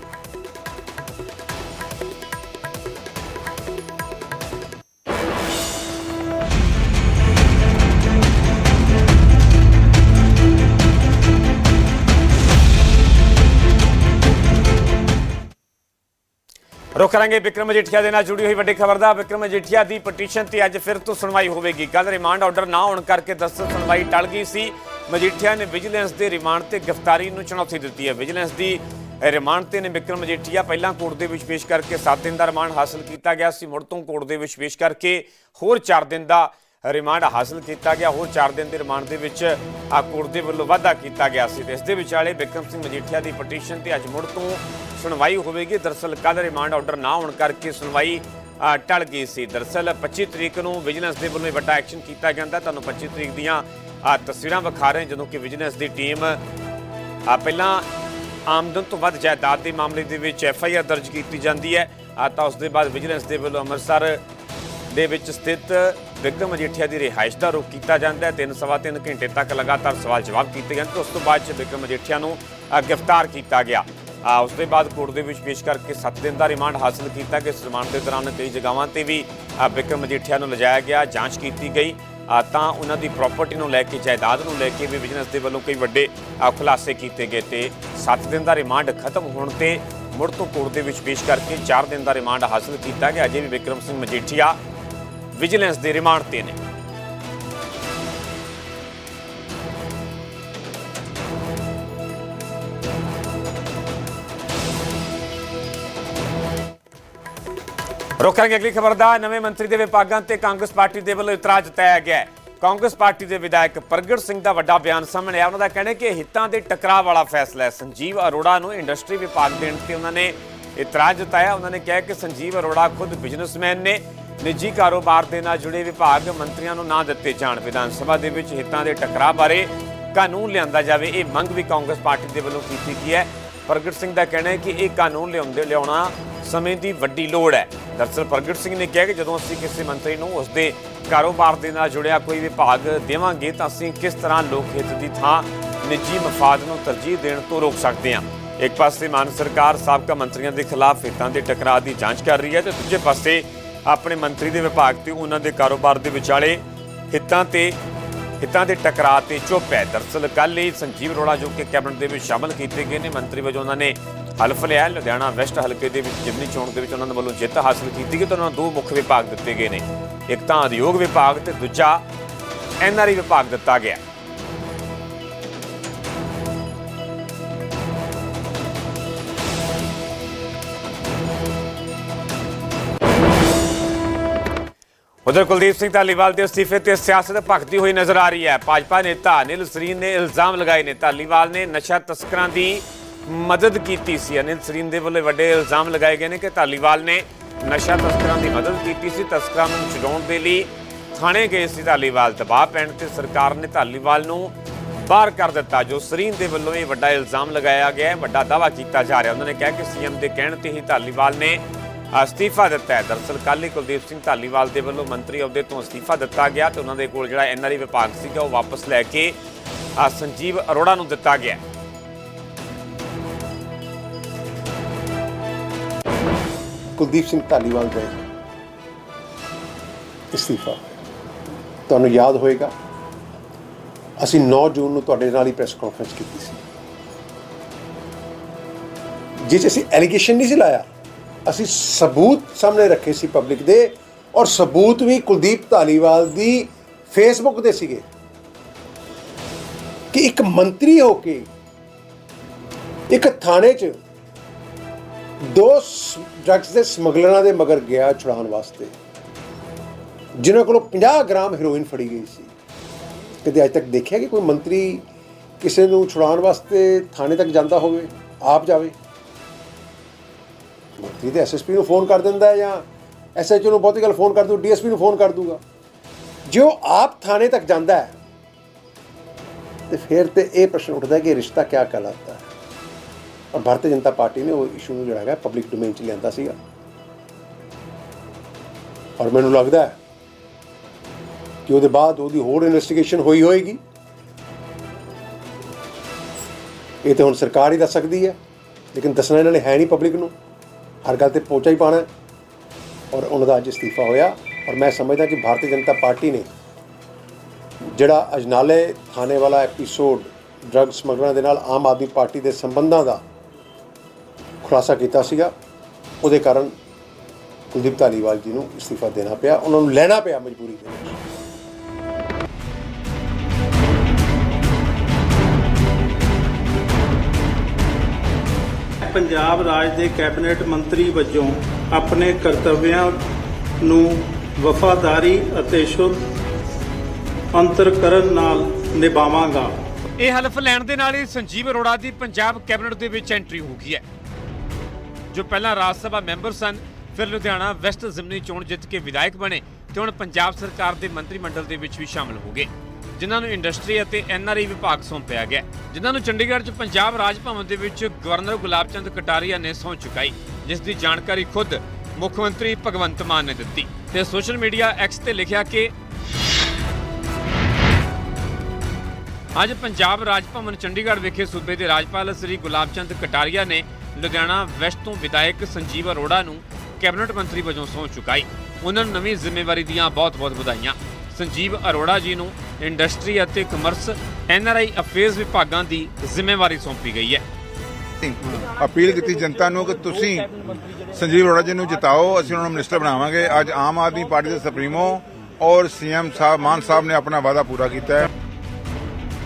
ਰੁਕ ਕਰਾਂਗੇ ਵਿਕਰਮ ਮਜੀਠੀਆ ਦੇ ਨਾਲ ਜੁੜੀ ਹੋਈ ਵੱਡੀ ਖਬਰ ਦਾ। ਵਿਕਰਮ ਮਜੀਠੀਆ ਦੀ ਪਟੀਸ਼ਨ ਤੇ ਅੱਜ ਫਿਰ ਤੋਂ ਸੁਣਵਾਈ ਹੋਵੇਗੀ। ਕੱਲ ਰਿਮਾਂਡ ਆਰਡਰ ਨਾ ਹੋਣ ਕਰਕੇ ਦਸਤ ਸੁਣਵਾਈ ਟਲ ਗਈ ਸੀ। ਮਜੀਠੀਆ ਨੇ ਵਿਜੀਲੈਂਸ ਦੇ ਰਿਮਾਂਡ ਤੇ ਗ੍ਰਿਫਤਾਰੀ ਨੂੰ ਚੁਣੌਤੀ ਦਿੱਤੀ ਹੈ। ਵਿਜੀਲੈਂਸ ਦੀ ਰਿਮਾਂਡ ਤੇ ਨੇ ਵਿਕਰਮ ਮਜੀਠੀਆ ਪਹਿਲਾਂ ਕੋਰਟ ਦੇ ਵਿੱਚ ਪੇਸ਼ ਕਰਕੇ 7 ਦਿਨ ਦਾ ਰਿਮਾਂਡ ਹਾਸਲ ਕੀਤਾ ਗਿਆ ਸੀ। ਮੁੜ ਤੋਂ ਕੋਰਟ ਦੇ ਵਿੱਚ ਪੇਸ਼ ਕਰਕੇ ਹੋਰ 4 ਦਿਨ ਦਾ ਰਿਮਾਂਡ ਹਾਸਲ ਕੀਤਾ ਗਿਆ। ਹੋਰ 4 ਦਿਨ ਦੇ ਰਿਮਾਂਡ ਦੇ ਵਿੱਚ ਆ ਕੋਰਟ ਦੇ ਵੱਲੋਂ ਵਾਅਦਾ ਕੀਤਾ ਗਿਆ ਸੀ ਤੇ ਇਸ ਦੇ ਵਿਚਾਲੇ ਬਿਕਰਮ ਸਿੰਘ ਮਜੀਠੀਆ ਦੀ ਪਟੀਸ਼ਨ ਤੇ ਅੱਜ ਮੁੜ ਤੋਂ ਸੁਣਵਾਈ ਹੋਵੇਗੀ। ਦਰਸਲ ਕੱਲ ਰਿਮਾਂਡ ਆਰਡਰ ਨਾ ਹੋਣ ਕਰਕੇ ਸੁਣਵਾਈ ਅ, ਟਲ ਗਈ ਸੀ। ਦਰਸਲ 25 ਤਰੀਕ ਨੂੰ ਵਿਜੀਲੈਂਸ ਦੇ ਵੱਲੋਂ ਵੱਡਾ ਐਕਸ਼ਨ ਕੀਤਾ ਜਾਂਦਾ। ਤੁਹਾਨੂੰ 25 ਤਰੀਕ ਦੀਆਂ ਤਸਵੀਰਾਂ ਵਿਖਾ ਰਹੇ ਜਦੋਂ ਕਿ ਵਿਜੀਲੈਂਸ ਦੀ ਟੀਮ ਪਹਿਲਾਂ ਆਮਦਨ ਤੋਂ ਵੱਧ ਜਾਇਦਾਦ ਦੇ ਮਾਮਲੇ ਦੇ ਵਿੱਚ ਐਫ ਆਈ ਆਰ ਦਰਜ ਕੀਤੀ ਜਾਂਦੀ ਹੈ। ਤਾਂ ਉਸ ਦੇ ਬਾਅਦ ਵਿਜੀਲੈਂਸ ਦੇ ਵੱਲੋਂ ਅੰਮ੍ਰਿਤਸਰ ਦੇ ਵਿੱਚ ਸਥਿਤ ਵਿਕਰਮ ਮਜੀਠੀਆ ਦੀ ਰਿਹਾਇਸ਼ ਦਾ ਰੁਖ ਕੀਤਾ ਜਾਂਦਾ ਹੈ। ਤਿੰਨ ਸਵਾ ਤਿੰਨ ਘੰਟੇ ਤੱਕ ਲਗਾਤਾਰ ਸਵਾਲ ਜਵਾਬ ਕੀਤੇ ਜਾਂਦੇ ਤੇ ਉਸ ਤੋਂ ਬਾਅਦ 'ਚ ਵਿਕਰਮ ਮਜੀਠੀਆ ਨੂੰ ਗ੍ਰਿਫਤਾਰ ਕੀਤਾ ਗਿਆ। ਉਸ ਤੋਂ ਬਾਅਦ ਕੋਰਟ ਦੇ ਵਿੱਚ ਪੇਸ਼ ਕਰਕੇ 7 ਦਿਨ ਦਾ ਰਿਮਾਂਡ ਹਾਸਲ ਕੀਤਾ ਕਿ ਇਸ ਰਿਮਾਂਡ ਦੇ ਦੌਰਾਨ ਕਈ ਜਗ੍ਹਾਵਾਂ ਤੇ ਵੀ ਅ, ਵਿਕਰਮ ਮਜੀਠੀਆ ਨੂੰ ਲਿਜਾਇਆ ਗਿਆ ਜਾਂਚ ਕੀਤੀ ਗਈ। ਤਾਂ ਉਹਨਾਂ ਦੀ ਪ੍ਰਾਪਰਟੀ ਨੂੰ ਲੈ ਕੇ ਜਾਇਦਾਦ ਨੂੰ ਲੈ ਕੇ ਵੀ ਬਿਜ਼ਨਸ ਦੇ ਵੱਲੋਂ ਕਈ ਵੱਡੇ ਖੁਲਾਸੇ ਕੀਤੇ ਗਏ ਤੇ 7 ਦਿਨ ਦਾ ਰਿਮਾਂਡ ਖਤਮ ਹੋਣ ਤੇ ਮੁੜ ਤੋਂ ਕੋਰਟ ਦੇ ਵਿੱਚ ਪੇਸ਼ ਕਰਕੇ 4 ਦਿਨ ਦਾ ਰਿਮਾਂਡ ਹਾਸਲ ਕੀਤਾ ਗਿਆ। ਅਜੇ ਵੀ ਵਿਕਰਮ ਸਿੰਘ ਮਜੀਠੀਆ ਵਿਜੀਲੈਂਸ ਦੇ ਰਿਮਾਂਡ ਤੇ ਨੇ। ਰੋਕਾਂਗੇ ਅਗਲੀ ਖਬਰ ਦਾ। ਨਵੇਂ ਮੰਤਰੀ ਦੇ ਵਿਭਾਗਾਂ ਤੇ ਕਾਂਗਰਸ ਪਾਰਟੀ ਦੇ ਵੱਲੋਂ ਇਤਰਾਜ਼ ਜਤਾਇਆ ਗਿਆ ਹੈ। ਕਾਂਗਰਸ ਪਾਰਟੀ ਦੇ ਵਿਧਾਇਕ ਪ੍ਰਗਟ ਸਿੰਘ ਦਾ ਵੱਡਾ ਬਿਆਨ ਸਾਹਮਣੇ ਆਇਆ। ਉਹਨਾਂ ਦਾ ਕਹਿਣਾ ਹੈ ਕਿ ਹਿੱਤਾਂ ਦੇ ਟਕਰਾਅ ਵਾਲਾ ਫੈਸਲਾ ਹੈ। ਸੰਜੀਵ ਅਰੋੜਾ ਨੂੰ ਇੰਡਸਟਰੀ ਵਿਭਾਗ ਦੇਣ ਤੇ ਉਹਨਾਂ ਨੇ ਇਤਰਾਜ਼ ਜਤਾਇਆ। ਉਹਨਾਂ ਨੇ ਕਿਹਾ ਕਿ ਸੰਜੀਵ ਅਰੋੜਾ ਖੁਦ ਬਿਜ਼ਨਸਮੈਨ ਨੇ। ਨਿੱਜੀ ਕਾਰੋਬਾਰ ਦੇ ਨਾਲ ਜੁੜੇ ਵਿਭਾਗ ਮੰਤਰੀਆਂ ਨੂੰ ਨਾ ਦਿੱਤੇ ਜਾਣ। ਵਿਧਾਨ ਸਭਾ ਦੇ ਵਿੱਚ ਹਿੱਤਾਂ ਦੇ ਟਕਰਾਅ ਬਾਰੇ ਕਾਨੂੰਨ ਲਿਆਂਦਾ ਜਾਵੇ, ਇਹ ਮੰਗ ਵੀ ਕਾਂਗਰਸ ਪਾਰਟੀ ਦੇ ਵੱਲੋਂ ਕੀਤੀ ਗਈ ਹੈ। ਪ੍ਰਗਟ ਸਿੰਘ ਦਾ ਕਹਿਣਾ ਹੈ ਕਿ ਇਹ ਕਾਨੂੰਨ ਲਿਆਉਂਦੇ ਲਿਆਉਣਾ ਸਮੇਂ ਦੀ ਵੱਡੀ ਲੋੜ ਹੈ। ਦਰਅਸਲ ਪ੍ਰਗਟ ਸਿੰਘ ਨੇ ਕਿਹਾ ਕਿ ਜਦੋਂ ਅਸੀਂ ਕਿਸੇ ਮੰਤਰੀ ਨੂੰ ਉਸਦੇ ਕਾਰੋਬਾਰ ਦੇ ਨਾਲ ਜੁੜਿਆ ਕੋਈ ਵਿਭਾਗ ਦੇਵਾਂਗੇ ਤਾਂ ਅਸੀਂ ਕਿਸ ਤਰ੍ਹਾਂ ਲੋਕ ਹਿੱਤ ਦੀ ਥਾਂ ਨਿੱਜੀ ਮਫਾਦ ਨੂੰ ਤਰਜੀਹ ਦੇਣ ਤੋਂ ਰੋਕ ਸਕਦੇ ਹਾਂ। ਇੱਕ ਪਾਸੇ ਮਾਨ ਸਰਕਾਰ ਸਾਬਕਾ ਮੰਤਰੀਆਂ ਦੇ ਖਿਲਾਫ ਹਿੱਤਾਂ ਦੇ ਟਕਰਾਅ ਦੀ ਜਾਂਚ ਕਰ ਰਹੀ ਹੈ ਤੇ ਦੂਜੇ ਪਾਸੇ ਆਪਣੇ ਮੰਤਰੀ ਦੇ ਵਿਭਾਗ ਤੇ ਉਹਨਾਂ ਦੇ ਕਾਰੋਬਾਰ ਦੇ ਵਿਚਾਲੇ ਹਿੱਤਾਂ ਤੇ, ਹਿੱਤਾਂ ਦੇ ਟਕਰਾਅ ਤੇ ਚੁੱਪ ਹੈ। ਦਰਅਸਲ ਕੱਲ੍ਹ ਹੀ ਸੰਜੀਵ ਅਰੋੜਾ ਜੋ ਕਿ ਕੈਬਨਿਟ ਦੇ ਵਿੱਚ ਸ਼ਾਮਲ ਕੀਤੇ ਗਏ ਨੇ, ਮੰਤਰੀ ਵਜੋਂ ਉਹਨਾਂ ਨੇ ਹਲਫ ਲਿਆ ਲੁਧਿਆਣਾ ਵੈਸਟ ਹਲਕੇ ਦੇ ਵਿੱਚ ਜਿਮਨੀ ਚੋਣ ਦੇ ਵਿੱਚ ਉਹਨਾਂ ਦੇ ਵੱਲੋਂ ਜਿੱਤ ਹਾਸਲ ਕੀਤੀ ਗਈ ਤੇ ਉਹਨਾਂ ਨੂੰ ਦੋ ਮੁੱਖ ਵਿਭਾਗ ਦਿੱਤੇ ਗਏ ਨੇ। ਇੱਕ ਤਾਂ ਉਦਯੋਗ ਵਿਭਾਗ ਤੇ ਦੂਜਾ ਐਨਆਰਈ ਵਿਭਾਗ ਦਿੱਤਾ ਗਿਆ। ਉਧਰ ਕੁਲਦੀਪ ਸਿੰਘ ਧਾਲੀਵਾਲ ਦੇ ਅਸਤੀਫੇ ਤੇ ਸਿਆਸਤ ਭਖਦੀ ਹੋਈ ਨਜ਼ਰ ਆ ਰਹੀ ਹੈ। ਭਾਜਪਾ ਨੇਤਾ ਅਨਿਲ ਸਰੀਨ ਨੇ ਇਲਜ਼ਾਮ ਲਗਾਏ ਨੇ। ਧਾਲੀਵਾਲ ਨੇ ਨਸ਼ਾ ਤਸਕਰਾਂ ਦੀ ਮਦਦ ਕੀਤੀ ਸੀ। ਅਨਿਲ ਸਰੀਨ ਦੇ ਵੱਲੋਂ ਵੱਡੇ ਇਲਜ਼ਾਮ ਲਗਾਏ ਗਏ ਨੇ ਕਿ ਧਾਲੀਵਾਲ ਨੇ ਨਸ਼ਾ ਤਸਕਰਾਂ ਦੀ ਮਦਦ ਕੀਤੀ ਸੀ। ਤਸਕਰਾਂ ਨੂੰ ਛਡਾਉਣ ਦੇ ਲਈ ਥਾਣੇ ਗਏ ਸੀ। ਧਾਲੀਵਾਲ ਦਬਾਅ ਪੈਣ ਤੇ ਸਰਕਾਰ ਨੇ ਧਾਲੀਵਾਲ ਨੂੰ ਬਾਹਰ ਕਰ ਦਿੱਤਾ। ਜੋ ਸਰੀਨ ਦੇ ਵੱਲੋਂ ਇਹ ਵੱਡਾ ਇਲਜ਼ਾਮ ਲਗਾਇਆ ਗਿਆ ਹੈ, ਵੱਡਾ ਦਾਅਵਾ ਕੀਤਾ ਜਾ ਰਿਹਾ। ਉਹਨਾਂ ਨੇ ਕਿਹਾ ਕਿ ਸੀਐਮ ਦੇ ਕਹਿਣ ਤੇ ਹੀ ਧਾਲੀਵਾਲ ਨੇ ਅਸਤੀਫਾ ਦਿੱਤਾ ਹੈ। ਦਰਅਸਲ ਕੱਲ੍ਹ ਹੀ ਕੁਲਦੀਪ ਸਿੰਘ ਧਾਲੀਵਾਲ ਦੇ ਵੱਲੋਂ ਮੰਤਰੀ ਅਹੁਦੇ ਤੋਂ ਅਸਤੀਫਾ ਦਿੱਤਾ ਗਿਆ ਤੇ ਉਹਨਾਂ ਦੇ ਕੋਲ ਜਿਹੜਾ ਐਨਆਰਈ ਵਿਭਾਗ ਸੀਗਾ ਉਹ ਵਾਪਸ ਲੈ ਕੇ ਅ, ਸੰਜੀਵ ਅਰੋੜਾ ਨੂੰ ਦਿੱਤਾ ਗਿਆ। ਕੁਲਦੀਪ ਸਿੰਘ ਧਾਲੀਵਾਲ ਦਾ ਅਸਤੀਫਾ। ਤੁਹਾਨੂੰ ਯਾਦ ਹੋਏਗਾ ਅਸੀਂ 9 ਜੂਨ ਨੂੰ ਤੁਹਾਡੇ ਨਾਲ ਹੀ ਪ੍ਰੈਸ ਕਾਨਫਰੰਸ ਕੀਤੀ ਸੀ। ਜਿਸ 'ਚ ਅਸੀਂ ਐਲੀਗੇਸ਼ਨ ਨਹੀਂ ਸੀ ਲਾਇਆ। ਅਸੀਂ ਸਬੂਤ ਸਾਹਮਣੇ ਰੱਖੇ ਸੀ ਪਬਲਿਕ ਦੇ ਔਰ ਸਬੂਤ ਵੀ ਕੁਲਦੀਪ ਧਾਲੀਵਾਲ ਦੀ ਫੇਸਬੁੱਕ ਦੇ ਸੀਗੇ ਕਿ ਇੱਕ ਮੰਤਰੀ ਹੋ ਕੇ ਇੱਕ ਥਾਣੇ 'ਚ ਦੋ ਡਰੱਗਸ ਦੇ ਸਮਗਲਰਾਂ ਦੇ ਮਗਰ ਗਿਆ ਛੁਡਾਉਣ ਵਾਸਤੇ, ਜਿਨ੍ਹਾਂ ਕੋਲੋਂ 50 ਗ੍ਰਾਮ ਹੈਰੋਇਨ ਫੜੀ ਗਈ ਸੀ। ਕਦੇ ਅੱਜ ਤੱਕ ਦੇਖਿਆ ਕਿ ਕੋਈ ਮੰਤਰੀ ਕਿਸੇ ਨੂੰ ਛੁਡਾਉਣ ਵਾਸਤੇ ਥਾਣੇ ਤੱਕ ਜਾਂਦਾ ਹੋਵੇ, ਆਪ ਜਾਵੇ? ਮੰਤਰੀ ਤੇ ਐਸਐਸਪੀ ਨੂੰ ਫੋਨ ਕਰ ਦਿੰਦਾ ਹੈ ਜਾਂ ਐਸਐਚਓ ਨੂੰ ਬਹੁਤੀ ਗੱਲ ਫੋਨ ਕਰ ਦੂ ਡੀਐਸਪੀ ਨੂੰ ਫੋਨ ਕਰ ਦੂਗਾ। ਜੇ ਉਹ ਆਪ ਥਾਣੇ ਤੱਕ ਜਾਂਦਾ ਹੈ, ਤੇ ਫਿਰ ਤੇ ਇਹ ਪ੍ਰਸ਼ਨ ਉੱਠਦਾ ਕਿ ਰਿਸ਼ਤਾ ਕਿਆ ਕਹਿਲਾਤਾ ਹੈ। ਔਰ ਭਾਰਤੀ ਜਨਤਾ ਪਾਰਟੀ ਨੇ ਉਹ ਇਸ਼ੂ ਨੂੰ ਜਿਹੜਾ ਹੈਗਾ ਪਬਲਿਕ ਡੋਮੇਨ 'ਚ ਲਿਆਂਦਾ ਸੀਗਾ। ਔਰ ਮੈਨੂੰ ਲੱਗਦਾ ਹੈ ਕਿ ਉਹਦੇ ਬਾਅਦ ਉਹਦੀ ਹੋਰ ਇਨਵੈਸਟੀਗੇਸ਼ਨ ਹੋਈ ਹੋਏਗੀ। ਇਹ ਤਾਂ ਹੁਣ ਸਰਕਾਰ ਹੀ ਦੱਸ ਸਕਦੀ ਹੈ, ਲੇਕਿਨ ਦੱਸਣਾ ਇਹਨਾਂ ਨੇ ਹੈ ਨਹੀਂ ਪਬਲਿਕ ਨੂੰ। ਹਰ ਗੱਲ ਤੇ ਪੋਚਾ ਹੀ ਪਾਣਾ ਔਰ ਉਹਨਾਂ ਦਾ ਅੱਜ ਇਸਤੀਫਾ ਹੋਇਆ। ਔਰ ਮੈਂ ਸਮਝਦਾ ਕਿ ਭਾਰਤੀ ਜਨਤਾ ਪਾਰਟੀ ਨੇ ਜਿਹੜਾ ਅਜਨਾਲੇ ਥਾਣੇ ਵਾਲਾ ਐਪੀਸੋਡ ਡਰੱਗ ਸਮਗਲਰਾਂ ਦੇ ਨਾਲ ਆਮ ਆਦਮੀ ਪਾਰਟੀ ਦੇ ਸੰਬੰਧਾਂ ਦਾ ਖੁਲਾਸਾ ਕੀਤਾ ਸੀਗਾ, ਉਹਦੇ ਕਾਰਨ ਕੁਲਦੀਪ ਧਾਲੀਵਾਲ ਜੀ ਨੂੰ ਇਸਤੀਫਾ ਦੇਣਾ ਪਿਆ। ਉਹਨਾਂ ਨੂੰ ਲੈਣਾ ਪਿਆ ਮਜਬੂਰੀ ਦੇ ਵਿੱਚ। ਪੰਜਾਬ ਰਾਜ ਦੇ ਕੈਬਨਿਟ ਮੰਤਰੀ ਵਜੋਂ ਆਪਣੇ ਕਰਤੱਵਿਆਂ ਨੂੰ ਵਫਾਦਾਰੀ ਅਤੇ ਸ਼ੁੱਧ ਅੰਤਰਕਰਨ ਨਾਲ ਨਿਭਾਵਾਂਗਾ। ਇਹ ਹਲਫ ਲੈਣ ਦੇ ਨਾਲ ਹੀ ਸੰਜੀਵ ਅਰੋੜਾ ਦੀ ਪੰਜਾਬ ਕੈਬਨਿਟ ਦੇ ਵਿੱਚ ਐਂਟਰੀ ਹੋ ਗਈ ਹੈ। ਜੋ ਪਹਿਲਾਂ ਰਾਜ ਸਭਾ ਮੈਂਬਰ ਸਨ, ਫਿਰ ਲੁਧਿਆਣਾ ਵੈਸਟ ਜ਼ਿਮਨੀ ਚੋਣ ਜਿੱਤ ਕੇ ਵਿਧਾਇਕ ਬਣੇ ਤੇ ਹੁਣ ਪੰਜਾਬ ਸਰਕਾਰ ਦੇ ਮੰਤਰੀ ਮੰਡਲ ਦੇ ਵਿੱਚ ਵੀ ਸ਼ਾਮਲ ਹੋ ਗਏ। ਜਿਨ੍ਹਾਂ ਨੂੰ ਇੰਡਸਟਰੀ ਅਤੇ ਐਨਆਰਆਈ ਵਿਭਾਗ ਸੌਂਪਿਆ ਗਿਆ। ਜਿਨ੍ਹਾਂ ਨੂੰ ਚੰਡੀਗੜ੍ਹ 'ਚ ਪੰਜਾਬ ਰਾਜ ਭਵਨ ਦੇ ਵਿੱਚ ਗਵਰਨਰ ਗੁਲਾਬ ਚੰਦ ਕਟਾਰੀਆ ਨੇ ਸਹੁੰ ਚੁਕਾਈ, ਜਿਸ ਦੀ ਜਾਣਕਾਰੀ ਖੁਦ ਮੁੱਖ ਮੰਤਰੀ ਭਗਵੰਤ ਮਾਨ ਨੇ ਦਿੱਤੀ। ਤੇ ਸੋਸ਼ਲ ਮੀਡੀਆ ਐਕਸ ਤੇ ਲਿਖਿਆ ਕਿ ਅੱਜ ਪੰਜਾਬ ਰਾਜ ਭਵਨ ਚੰਡੀਗੜ੍ਹ ਵਿਖੇ ਸੂਬੇ ਦੇ ਰਾਜਪਾਲ ਸ੍ਰੀ ਗੁਲਾਬ ਚੰਦ ਕਟਾਰੀਆ ਨੇ ਲੁਧਿਆਣਾ ਵੈਸਟ ਤੋਂ ਵਿਧਾਇਕ ਸੰਜੀਵ ਅਰੋੜਾ ਨੂੰ ਕੈਬਨਿਟ ਮੰਤਰੀ ਵਜੋਂ ਸਹੁੰ ਚੁਕਾਈ। ਉਹਨਾਂ ਨੂੰ ਨਵੀਂ ਜ਼ਿੰਮੇਵਾਰੀ ਦੀਆਂ ਬਹੁਤ-ਬਹੁਤ ਵਧਾਈਆਂ। ਸੰਜੀਵ ਅਰੋੜਾ ਜੀ ਨੂੰ ਇੰਡਸਟਰੀ ਅਤੇ ਕਮਰਸ ਐਨਆਰਆਈ ਅਫੇਅਰਸ ਵਿਭਾਗਾਂ ਦੀ ਜ਼ਿੰਮੇਵਾਰੀ ਸੌਂਪੀ ਗਈ ਹੈ। ਅਪੀਲ ਕੀਤੀ ਜਨਤਾ ਨੂੰ ਕਿ ਤੁਸੀਂ ਸੰਜੀਵ ਅਰੋੜਾ ਜੀ ਨੂੰ ਜਿਤਾਓ ਅਸੀਂ ਉਹਨਾਂ ਨੂੰ ਮਿਨਿਸਟਰ ਬਣਾਵਾਂਗੇ। ਅੱਜ ਆਮ ਆਦਮੀ ਪਾਰਟੀ ਦੇ ਸੁਪਰੀਮੋ ਔਰ ਸੀਐਮ ਸਾਹਿਬ ਮਾਨ ਸਾਹਿਬ ਨੇ ਆਪਣਾ ਵਾਅਦਾ ਪੂਰਾ ਕੀਤਾ ਹੈ।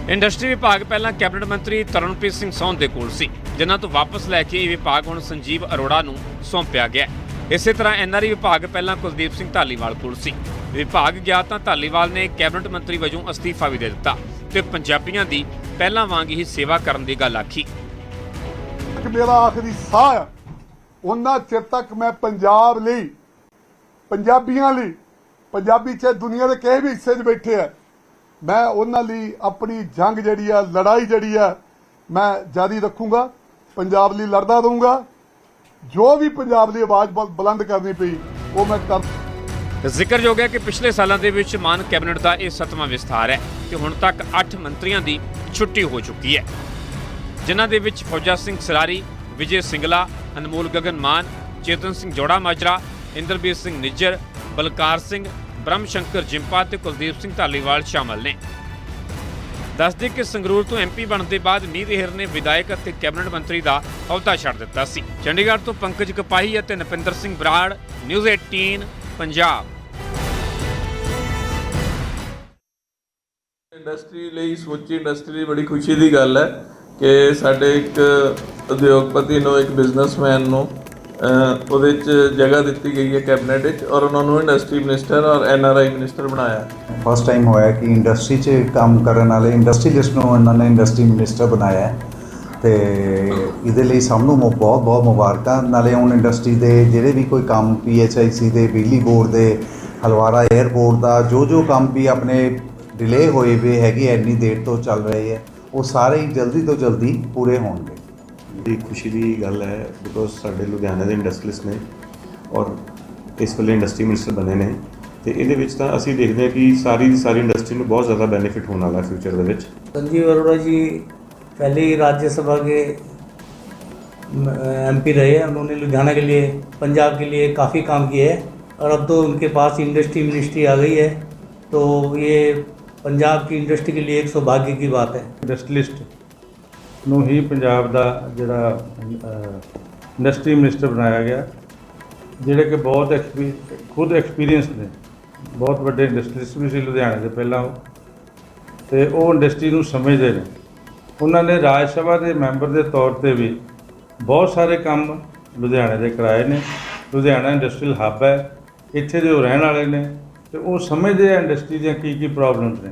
ਇੰਡਸਟਰੀ ਵਿਭਾਗ ਪਹਿਲਾਂ ਕੈਬਨਿਟ ਮੰਤਰੀ ਤਰਨਪ੍ਰੀਤ ਸਿੰਘ ਸੌਂਦ ਦੇ ਕੋਲ ਸੀ ਜਿਨ੍ਹਾਂ ਤੋਂ ਵਾਪਸ ਲੈ ਕੇ ਇਹ ਵਿਭਾਗ ਹੁਣ ਸੰਜੀਵ ਅਰੋੜਾ ਨੂੰ ਸੌਂਪਿਆ ਗਿਆ। ਇਸੇ ਤਰ੍ਹਾਂ ਐਨਆਰਈ ਵਿਭਾਗ ਪਹਿਲਾਂ ਕੁਲਦੀਪ ਸਿੰਘ ਢਾਲੀਵਾਲ ਕੋਲ ਸੀ। ਵਿਭਾਗ ਗਿਆ ਤਾਂ ਧਾਲੀਵਾਲ ਨੇ ਕੈਬਨਿਟ ਮੰਤਰੀ ਵਜੋਂ ਅਸਤੀਫਾ ਵੀ ਦੇ ਦਿੱਤਾ ਤੇ ਪੰਜਾਬੀਆਂ ਦੀ ਪਹਿਲਾਂ ਵਾਂਗ ਹੀ ਸੇਵਾ ਕਰਨ ਦੀ ਗੱਲ ਆਖੀ। ਤੱਕ ਮੇਰਾ ਆਖਰੀ ਸਾਹ ਆ। ਉਹਨਾਂ ਚਿਰ ਤੱਕ ਮੈਂ ਪੰਜਾਬ ਲਈ, ਪੰਜਾਬੀਆਂ ਲਈ, ਪੰਜਾਬੀ ਚਾਹੇ ਦੁਨੀਆ ਦੇ ਕਿਸੇ ਵੀ ਹਿੱਸੇ 'ਚ ਬੈਠੇ ਆ, ਮੈਂ ਉਹਨਾਂ ਲਈ ਆਪਣੀ ਜੰਗ ਜਿਹੜੀ ਆ, ਲੜਾਈ ਜਿਹੜੀ ਆ, ਮੈਂ ਜਾਰੀ ਰੱਖੂੰਗਾ, ਪੰਜਾਬ ਲਈ ਲੜਦਾ ਰਹੂੰਗਾ। ਜੋ ਵੀ ਪੰਜਾਬ ਦੀ ਆਵਾਜ਼ ਬੁਲੰਦ ਕਰਨੀ ਪਈ, ਉਹ ਮੈਂ ਕਰ ਜ਼ਿਕਰਯੋਗ ਹੈ ਕਿ ਪਿਛਲੇ ਸਾਲਾਂ ਦੇ ਵਿੱਚ ਮਾਨ ਕੈਬਨਿਟ ਦਾ ਇਹ ਸੱਤਵਾਂ ਵਿਸਥਾਰ ਹੈ ਤੇ ਹੁਣ ਤੱਕ 8 ਮੰਤਰੀਆਂ ਦੀ ਛੁੱਟੀ ਹੋ ਚੁੱਕੀ ਹੈ, ਜਿਨ੍ਹਾਂ ਦੇ ਵਿੱਚ ਫੌਜਾ ਸਿੰਘ ਸਰਾਰੀ, ਵਿਜੇ ਸਿੰਗਲਾ, ਅਨਮੋਲ ਗਗਨ ਮਾਨ, ਚੇਤਨ ਸਿੰਘ ਜੋੜਾ ਮਾਜਰਾ, ਇੰਦਰਬੀਰ ਸਿੰਘ ਨਿੱਜਰ, ਬਲਕਾਰ ਸਿੰਘ ਬ੍ਰਹਮ ਸ਼ੰਕਰ ਜਿੰਪਾ ਤੇ ਕੁਲਦੀਪ ਸਿੰਘ ਢਾਲੀਵਾਲ ਸ਼ਾਮਲ ਨੇ। ਦੱਸਦੇ ਕਿ ਸੰਗਰੂਰ ਤੋਂ ਐਮਪੀ ਬਣਨ ਦੇ ਬਾਅਦ ਮੀਰ ਹੇਰ ਨੇ ਵਿਧਾਇਕ ਅਤੇ ਕੈਬਨਿਟ ਮੰਤਰੀ ਦਾ ਅਹੁਦਾ ਛੱਡ ਦਿੱਤਾ ਸੀ। ਚੰਡੀਗੜ੍ਹ ਤੋਂ ਪੰਕਜ ਕਪਾਹੀ ਅਤੇ ਨਪਿੰਦਰ ਸਿੰਘ ਬਰਾੜ, ਨਿਊਜ਼ 18 ਪੰਜਾਬ। ਇੰਡਸਟਰੀ ਲਈ ਸੋਚੀ ਇੰਡਸਟਰੀ ਲਈ ਬੜੀ ਖੁਸ਼ੀ ਦੀ ਗੱਲ ਹੈ ਕਿ ਸਾਡੇ ਇੱਕ ਉਦਯੋਗਪਤੀ ਨੂੰ ਇੱਕ ਬਿਜ਼ਨਸਮੈਨ ਨੂੰ ਉਹਦੇ 'ਚ ਜਗ੍ਹਾ ਦਿੱਤੀ ਗਈ ਹੈ ਕੈਬਨਿਟ ਵਿੱਚ ਔਰ ਉਹਨਾਂ ਨੂੰ ਇੰਡਸਟਰੀ ਮਿਨਿਸਟਰ ਔਰ ਐਨਆਰਆਈ ਮਿਨਿਸਟਰ ਬਣਾਇਆ। ਫਸਟ ਟਾਈਮ ਹੋਇਆ ਕਿ ਇੰਡਸਟਰੀ 'ਚ ਕੰਮ ਕਰਨ ਵਾਲੇ ਇੰਡਸਟਰੀਲਿਸਟ ਨੂੰ ਇਹਨਾਂ ਨੇ ਇੰਡਸਟਰੀ ਮਿਨਿਸਟਰ ਬਣਾਇਆ ਹੈ। ਤੇ ਇਹਦੇ ਲਈ ਸਭ ਨੂੰ ਬਹੁਤ ਬਹੁਤ ਮੁਬਾਰਕਾਂ। ਨਾਲੇ ਹੁਣ ਇੰਡਸਟਰੀ ਦੇ ਜਿਹੜੇ ਵੀ ਕੋਈ ਕੰਮ ਪੀ ਐੱਚ ਆਈ ਸੀ ਦੇ ਬਿਜਲੀ ਬੋਰਡ ਦੇ ਹਲਵਾਰਾ 에ਅਰਪੋਰਟ ਦਾ ਜੋ ਜੋ ਕੰਮ ਵੀ ਆਪਣੇ ਡਿਲੇ ਹੋਏ ਵੇ ਹੈਗੇ ਐਨੀ ਦੇਰ ਤੋਂ ਚੱਲ ਰਹੇ ਹੈ ਉਹ ਸਾਰੇ ਹੀ ਜਲਦੀ ਤੋਂ ਜਲਦੀ ਪੂਰੇ ਹੋਣਗੇ। ਬੜੀ ਖੁਸ਼ੀ ਦੀ ਗੱਲ ਹੈ ਬਿਕੋਜ਼ ਸਾਡੇ ਲੁਧਿਆਣਾ ਦੇ ਇੰਡਸਟਰੀਲਿਸਟ ਨੇ ਔਰ ਇਸ ਵੇਲੇ ਇੰਡਸਟਰੀ ਮਿਨਿਸਟਰ ਬਣੇ ਨੇ। ਤੇ ਇਹਦੇ ਵਿੱਚ ਤਾਂ ਅਸੀਂ ਦੇਖਦੇ ਹਾਂ ਕਿ ਸਾਰੀ ਦੀ ਸਾਰੀ ਇੰਡਸਟਰੀ ਨੂੰ ਬਹੁਤ ਜ਼ਿਆਦਾ ਬੈਨੀਫਿਟ ਹੋਣ ਵਾਲਾ ਫਿਊਚਰ ਦੇ ਵਿੱਚ। ਸੰਜੀਵ ਅਰੋੜਾ ਜੀ पहले ही राज्यसभा के एमपी रहे हैं उन्होंने लुधियाना के लिए पंजाब के लिए काफ़ी काम किए हैं और अब तो उनके पास इंडस्ट्री मिनिस्ट्री आ गई है तो ये पंजाब की इंडस्ट्री के लिए एक सौभाग्य की बात है ਇੰਡਸਟਰੀਲਿਸਟ ਨੂੰ ਹੀ ਪੰਜਾਬ ਦਾ ਜਿਹੜਾ ਇੰਡਸਟਰੀ ਮਿਨਿਸਟਰ ਬਣਾਇਆ ਗਿਆ ਜਿਹੜੇ ਕਿ ਬਹੁਤ ਐਕਸਪੀ ਖੁਦ ਐਕਸਪੀਰੀਅੰਸ ਨੇ ਬਹੁਤ ਵੱਡੇ ਇੰਡਸਟਰੀਲਿਸਟ ਵੀ ਸੀ ਲੁਧਿਆਣੇ ਦੇ ਪਹਿਲਾਂ ਉਹ ਤੇ ਉਹ ਇੰਡਸਟਰੀ ਨੂੰ ਸਮਝਦੇ ਨੇ ਉਹਨਾਂ ਨੇ ਰਾਜ ਸਭਾ ਦੇ ਮੈਂਬਰ ਦੇ ਤੌਰ ਤੇ ਵੀ ਬਹੁਤ ਸਾਰੇ ਕੰਮ ਲੁਧਿਆਣੇ ਦੇ ਕਰਾਏ ਨੇ। ਲੁਧਿਆਣਾ ਇੰਡਸਟਰੀਅਲ ਹੱਬ ਹੈ, ਇੱਥੇ ਦੇ ਉਹ ਰਹਿਣ ਵਾਲੇ ਨੇ ਤੇ ਉਹ ਸਮਝਦੇ ਆ ਇੰਡਸਟਰੀ ਦੀਆਂ ਕੀ ਕੀ ਪ੍ਰੋਬਲਮਸ ਨੇ।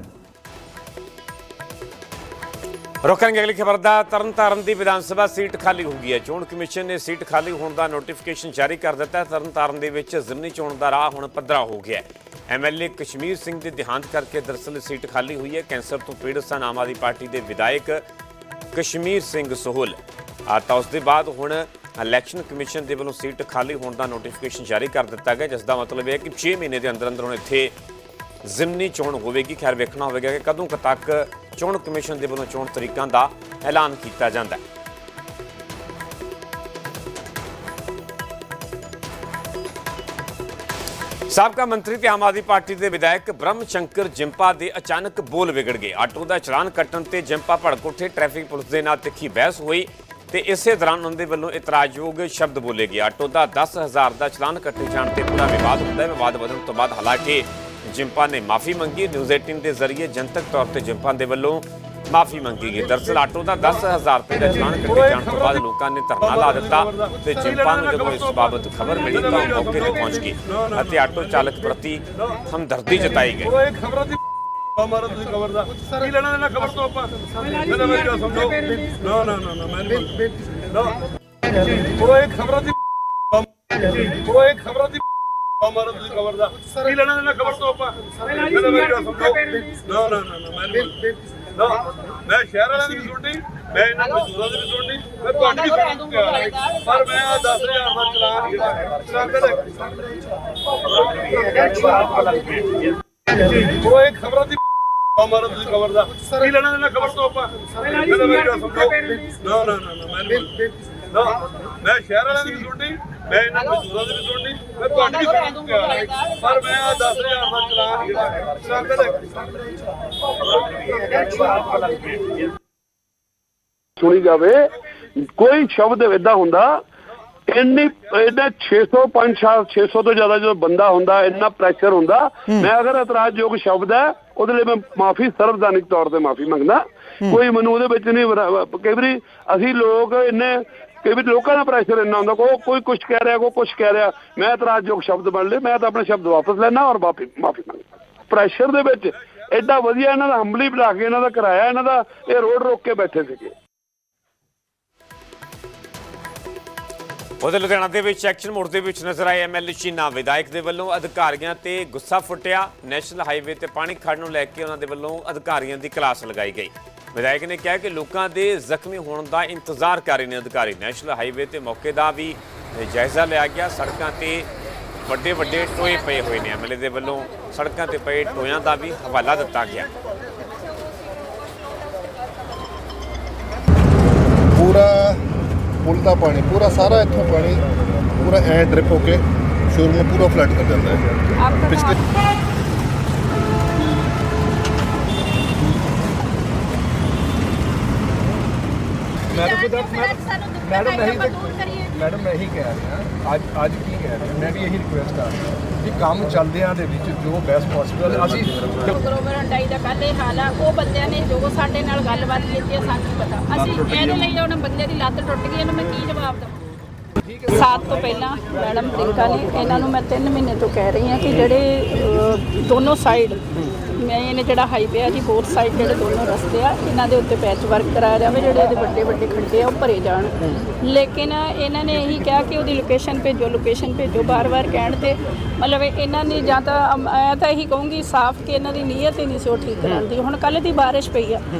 ਰੋਕਾਂਗੇ ਅਗਲੀ ਖਬਰ ਦਾ। ਤਰਨਤਾਰਨ ਦੀ ਵਿਧਾਨ ਸਭਾ ਸੀਟ ਖਾਲੀ ਹੋ ਗਈ ਹੈ। ਚੋਣ ਕਮਿਸ਼ਨ ਨੇ ਸੀਟ ਖਾਲੀ ਹੋਣ ਦਾ ਨੋਟੀਫਿਕੇਸ਼ਨ ਜਾਰੀ ਕਰ ਦਿੱਤਾ ਹੈ। ਤਰਨਤਾਰਨ ਦੇ ਵਿੱਚ ਜ਼ਿਮਨੀ ਚੋਣ ਦਾ ਰਾਹ ਹੁਣ ਪੱਧਰਾ ਹੋ ਗਿਆ ਹੈ। ਐਮਐਲਏ ਕਸ਼ਮੀਰ ਸਿੰਘ ਦੇ ਦੇਹਾਂਤ ਕਰਕੇ ਦਰਅਸਲ ਸੀਟ ਖਾਲੀ ਹੋਈ ਹੈ। ਕੈਂਸਰ ਤੋਂ ਪੀੜਤ ਸਨ ਆਮ ਆਦਮੀ ਪਾਰਟੀ ਦੇ ਵਿਧਾਇਕ ਕਸ਼ਮੀਰ ਸਿੰਘ ਸੋਹਲ। ਆ ਤਾਂ ਉਸ ਦੇ ਬਾਅਦ ਹੁਣ ਇਲੈਕਸ਼ਨ ਕਮਿਸ਼ਨ ਦੇ ਵੱਲੋਂ ਸੀਟ ਖਾਲੀ ਹੋਣ ਦਾ ਨੋਟੀਫਿਕੇਸ਼ਨ ਜਾਰੀ ਕਰ ਦਿੱਤਾ ਗਿਆ, ਜਿਸ ਦਾ ਮਤਲਬ ਇਹ ਹੈ ਕਿ 6 ਮਹੀਨੇ ਦੇ ਅੰਦਰ ਅੰਦਰ ਹੁਣ ਇੱਥੇ ਜ਼ਿਮਨੀ ਚੋਣ ਹੋਵੇਗੀ। ਖੈਰ, ਵੇਖਣਾ ਹੋਵੇਗਾ ਕਿ ਕਦੋਂ ਤੱਕ ਚੋਣ ਕਮਿਸ਼ਨ ਦੇ ਵੱਲੋਂ ਚੋਣ ਤਰੀਕਾਂ ਦਾ ਐਲਾਨ ਕੀਤਾ ਜਾਂਦਾ ਹੈ। ਸਾਬਕਾ ਮੰਤਰੀ ਤੇ ਆਮ ਆਦਮੀ ਪਾਰਟੀ ਦੇ ਵਿਧਾਇਕ ਬ੍ਰਹਮ ਸ਼ੰਕਰ ਜਿੰਪਾ ਦੇ ਅਚਾਨਕ ਬੋਲ ਵਿਗੜ ਗਏ। ਆਟੋ ਦਾ ਚਲਾਨ ਕੱਟਣ ਤੇ ਜਿੰਪਾ ਭੜਕ ਟ੍ਰੈਫਿਕ ਪੁਲਿਸ ਦੇ ਨਾਲ ਤਿੱਖੀ ਬਹਿਸ ਹੋਈ ਤੇ ਇਸੇ ਦੌਰਾਨ ਉਹਨਾਂ ਦੇ ਵੱਲੋਂ ਇਤਰਾਜ਼ਯੋਗ ਸ਼ਬਦ ਬੋਲੇ ਗਏ। ਆਟੋ ਦਾ 10000 ਦਾ ਚਲਾਨ ਕੱਟੇ ਜਾਣ ਤੇ ਪੂਰਾ ਵਿਵਾਦ ਹੁੰਦਾ ਹੈ। ਵਿਵਾਦ ਵਧਣ ਤੋਂ ਬਾਅਦ ਹਾਲਾਂਕਿ ਜਿੰਪਾ ਨੇ ਮਾਫੀ ਮੰਗੀ। ਨਿਊਜ਼ 18 ਦੇ ਜ਼ਰੀਏ ਜਨਤਕ ਤੌਰ ਤੇ ਜਿੰਪਾ ਦੇ ਵੱਲੋਂ ਮਾਫੀ ਮੰਗੀ ਗਈ ਦਰਅਸਲ ਆਟੋ ਦਾ 10000 ਰੁਪਏ ਦਾ ਚਲਾਨ ਕੱਟੇ ਜਾਣ ਤੋਂ ਬਾਅਦ ਲੋਕਾਂ ਨੇ ਧਰਨਾ ਲਾ ਦਿੱਤਾ ਤੇ ਜਿੰਪਾ ਨੂੰ ਜਦੋਂ ਇਸ ਬਾਬਤ ਖਬਰ ਮਿਲੀ ਤਾਂ ਮੌਕੇ ਤੇ ਪਹੁੰਚ ਗਏ ਅਤੇ ਆਟੋ ਚਾਲਕ ਪ੍ਰਤੀ ਹਮਦਰਦੀ ਜਤਾਈ ਗਈ। ਮਾਰਾ ਤੁਸੀਂ ਖਬਰ ਦਾ। ਕੀ ਲੈਣਾ ਦੇਣਾ ਖਬਰ ਤੋਂ ਆਪਾਂ? ਮੈਨੂੰ ਮੇਰੀ ਗੱਲ ਸਮਝੋ ਨਾ ਨਾ ਨਾ ਮੈਂ ਨਹੀਂ ਨਾ। ਉਹ ਇੱਕ ਖਬਰਾਂ ਦੀ ਉਹ ਇੱਕ ਖਬਰਾਂ ਦੀ ਮਾਰੋ ਤੁਸੀਂ ਕਵਰ ਦਾ। ਕੀ ਲੈਣਾ ਦੇਣਾ ਕਵਰ ਤੋਂ ਆਪਾਂ? ਮੈਨੂੰ ਮੇਰੀ ਗੱਲ ਸਮਝੋ ਨਾ ਨਾ ਨਾ ਨਾ ਨਾ ਮੈਂ ਸ਼ਹਿਰ ਵਾਲਿਆਂ ਦੀ ਵੀ ਸੁਣਨੀ ਮੈਂ ਇਹਨਾਂ ਮਜ਼ਦੂਰਾਂ ਦੀ ਵੀ ਸੁਣਨੀ ਮੈਂ ਤੁਹਾਡੀ ਵੀ ਸੁਣਨ। ਪਰ ਮੈਂ ਆ 10000 ਦਾ ਚਲਾਨ ਚਲਾਨ ਉਹ ਇੱਕ ਖਬਰਾਂ ਦੀ ਮਾਰੋ ਤੁਸੀਂ ਕਵਰ ਦਾ। ਕੀ ਲੈਣਾ ਦੇਣਾ ਕਵਰ ਤੋਂ ਆਪਾਂ? ਮੈਨੂੰ ਮੇਰੀ ਗੱਲ ਸਮਝੋ ਨਾ ਨਾ ਨਾ ਨਾ ਮੈਂ ਨਹੀਂ ਨਾ ਮੈਂ ਸ਼ਹਿਰ ਵਾਲਿਆਂ ਦੀ ਵੀ ਸੁਣਨੀ ਮੈਂ ਇਹਨਾਂ ਮਜ਼ਦੂਰਾਂ ਦੀ ਵੀ ਸੁਣਨੀ ਮੈਂ ਤੁਹਾਡੀ ਵੀ ਸੁਣਨ। ਨੂੰ ਤਿਆਰ ਹਾਂ ਪਰ ਮੈਂ ਆ 10000 ਦਾ ਚਲਾਨ ਚਲਾਨ ਦੇ ਸੁਣੀ ਜਾਵੇ ਕੋਈ ਸ਼ਬਦ ਇਦਾਂ ਹੁੰਦਾ ਇੰਨੀ ਇਹਦਾ 600 5 600 ਤੋਂ ਜ਼ਿਆਦਾ ਜਦੋਂ ਬੰਦਾ ਹੁੰਦਾ ਇੰਨਾ ਪ੍ਰੈਸ਼ਰ ਹੁੰਦਾ ਮੈਂ ਅਗਰ ਇਤਰਾਜ਼ਯੋਗ ਸ਼ਬਦ ਹੈ ਉਹਦੇ ਲਈ ਮੈਂ ਮਾਫੀ ਸਰਵਦਾਨਿਕ ਤੌਰ ਤੇ ਮਾਫੀ ਮੰਗਦਾ। ਕੋਈ ਮੈਨੂੰ ਉਹਦੇ ਵਿੱਚ ਨਹੀਂ ਕਈ ਵਾਰੀ ਅਸੀਂ ਲੋਕ ਇੰਨੇ ਕਈ ਵਾਰੀ ਲੋਕਾਂ ਦਾ ਪ੍ਰੈਸ਼ਰ ਇੰਨਾ ਹੁੰਦਾ, ਕੋਈ ਕੋਈ ਕੁਝ ਕਹਿ ਰਿਹਾ, ਕੋਈ ਕੁਝ ਕਹਿ ਰਿਹਾ, ਮੈਂ ਇਤਰਾਜ਼ਯੋਗ ਸ਼ਬਦ ਬਣ ਲਏ, ਮੈਂ ਤਾਂ ਆਪਣੇ ਸ਼ਬਦ ਵਾਪਸ ਲੈਣਾ ਔਰ ਮਾਫੀ ਮਾਫੀ ਮੰਗਦਾ। ਪ੍ਰੈਸ਼ਰ ਦੇ ਵਿੱਚ ਐਡਾ ਵਧੀਆ ਇਹਨਾਂ ਦਾ ਹੰਬਲੀ ਬਣਾ ਕੇ ਇਹਨਾਂ ਦਾ ਕਰਾਇਆ, ਇਹਨਾਂ ਦਾ ਇਹ ਰੋਡ ਰੋਕ ਕੇ ਬੈਠੇ ਸੀਗੇ। ਉਹਦੇ ਲੁਧਿਆਣਾ ਦੇ ਵਿੱਚ ਐਕਸ਼ਨ ਮੋਡ ਦੇ ਵਿੱਚ ਨਜ਼ਰ ਆਏ ਐਮਐਲਏ ਚੀਨਾ ਵਿਧਾਇਕ ਦੇ ਵੱਲੋਂ ਅਧਿਕਾਰੀਆਂ ਤੇ ਗੁੱਸਾ ਫੁੱਟਿਆ। ਨੈਸ਼ਨਲ ਹਾਈਵੇ ਤੇ ਪਾਣੀ ਖੜਨ ਨੂੰ ਲੈ ਕੇ ਉਹਨਾਂ ਦੇ ਵੱਲੋਂ ਅਧਿਕਾਰੀਆਂ ਦੀ ਕਲਾਸ ਲਗਾਈ ਗਈ। ਵਿਧਾਇਕ ਨੇ ਕਿਹਾ ਕਿ ਲੋਕਾਂ ਦੇ ਜ਼ਖਮੀ ਹੋਣ ਦਾ ਇੰਤਜ਼ਾਰ ਕਰ ਰਹੇ ਨੇ ਅਧਿਕਾਰੀ। ਨੈਸ਼ਨਲ ਹਾਈਵੇ ਤੇ ਮੌਕੇ ਦਾ ਵੀ ਜਾਇਜ਼ਾ ਲਿਆ ਗਿਆ। ਸੜਕਾਂ ਤੇ ਵੱਡੇ ਵੱਡੇ ਟੋਏ ਪਏ ਹੋਏ ਨੇ। ਐਮਐਲਏ ਦੇ ਵੱਲੋਂ ਸੜਕਾਂ ਤੇ ਪਏ ਟੋਇਆਂ ਦਾ ਵੀ ਹਵਾਲਾ ਦਿੱਤਾ ਗਿਆ। ਪੂਰਾ ਪੁੱਲ ਦਾ ਪਾਣੀ ਪੂਰਾ ਸਾਰਾ ਇੱਥੋਂ ਪਾਣੀ ਪੂਰਾ ਐ ਡ੍ਰਿਪ ਹੋ ਕੇ ਸ਼ੋਰੂਮ ਨੂੰ ਪੂਰਾ ਫਲੱਡ ਕਰ ਜਾਂਦਾ ਹੈ। ਪਿਛਲੇ ਮੈਡਮ ਮੈਡਮ ਮੈਂ ਹੀ ਮੈਡਮ ਮੈਂ ਹੀ ਕਹਿ ਰਿਹਾ ਅੱਜ ਅੱਜ ਕੀ ਕਹਿ ਰਿਹਾ ਮੈਂ ਵੀ ਇਹੀ ਰਿਕੁਐਸਟ ਕਰ ਰਿਹਾ ਕਿ ਕੰਮ ਚੱਲਦਿਆਂ ਦੇ ਵਿੱਚ ਜੋ ਬੈਸਟ ਪੋਸੀਬਲ ਅਸੀਂ ਗਲੋਬਲ ਹੰਡਾਈ ਦਾ ਪਹਿਲੇ ਹਾਲ ਆ? ਉਹ ਬੰਦਿਆਂ ਨੇ ਜੋ ਸਾਡੇ ਨਾਲ ਗੱਲਬਾਤ ਕੀਤੀ ਆ ਸਾਨੂੰ ਪਤਾ। ਅਸੀਂ ਇਹਦੇ ਲਈ ਉਹਨਾਂ ਬੰਦੇ ਦੀ ਲੱਤ ਟੁੱਟ ਗਈ ਇਹਨੂੰ ਮੈਂ ਕੀ ਜਵਾਬ ਦਵਾਂ? ਸਾਤ ਤੋਂ ਪਹਿਲਾਂ ਮੈਡਮ ਟਿੰਕਾ ਨੇ ਇਹਨਾਂ ਨੂੰ ਮੈਂ 3 ਮਹੀਨੇ ਤੋਂ ਕਹਿ ਰਹੀ ਹਾਂ ਕਿ ਜਿਹੜੇ ਦੋਨੋਂ ਸਾਈਡ ਮੈਂ ਇਹਨੇ ਜਿਹੜਾ ਹਾਈਵੇ ਆ ਜੀ ਹੋਰ ਸਾਈਡ ਜਿਹੜੇ ਦੋਨੋਂ ਰਸਤੇ ਆ, ਇਹਨਾਂ ਦੇ ਉੱਤੇ ਪੈਚ ਵਰਕ ਕਰਾਇਆ ਜਾਵੇ, ਜਿਹੜੇ ਇਹਦੇ ਵੱਡੇ ਵੱਡੇ ਖੱਡੇ ਆ, ਉਹ ਭਰੇ ਜਾਣ। ਲੇਕਿਨ ਇਹਨਾਂ ਨੇ ਇਹੀ ਕਿਹਾ ਕਿ ਉਹਦੀ ਲੋਕੇਸ਼ਨ ਭੇਜੋ ਲੋਕੇਸ਼ਨ ਭੇਜੋ ਬਾਰ-ਬਾਰ ਕਹਿਣ ਤੇ। ਮਤਲਬ ਇਹਨਾਂ ਨੇ ਜਾਂ ਤਾਂ, ਮੈਂ ਤਾਂ ਇਹੀ ਕਹੂੰਗੀ, ਸਾਫ਼ ਕਿ ਇਹਨਾਂ ਦੀ ਨੀਅਤ ਹੀ ਨਹੀਂ ਸੀ ਉਹ ਠੀਕ ਕਰਾਉਣ ਦੀ। ਹੁਣ ਕੱਲ ਦੀ ਬਾਰਿਸ਼ ਪਈ ਆ।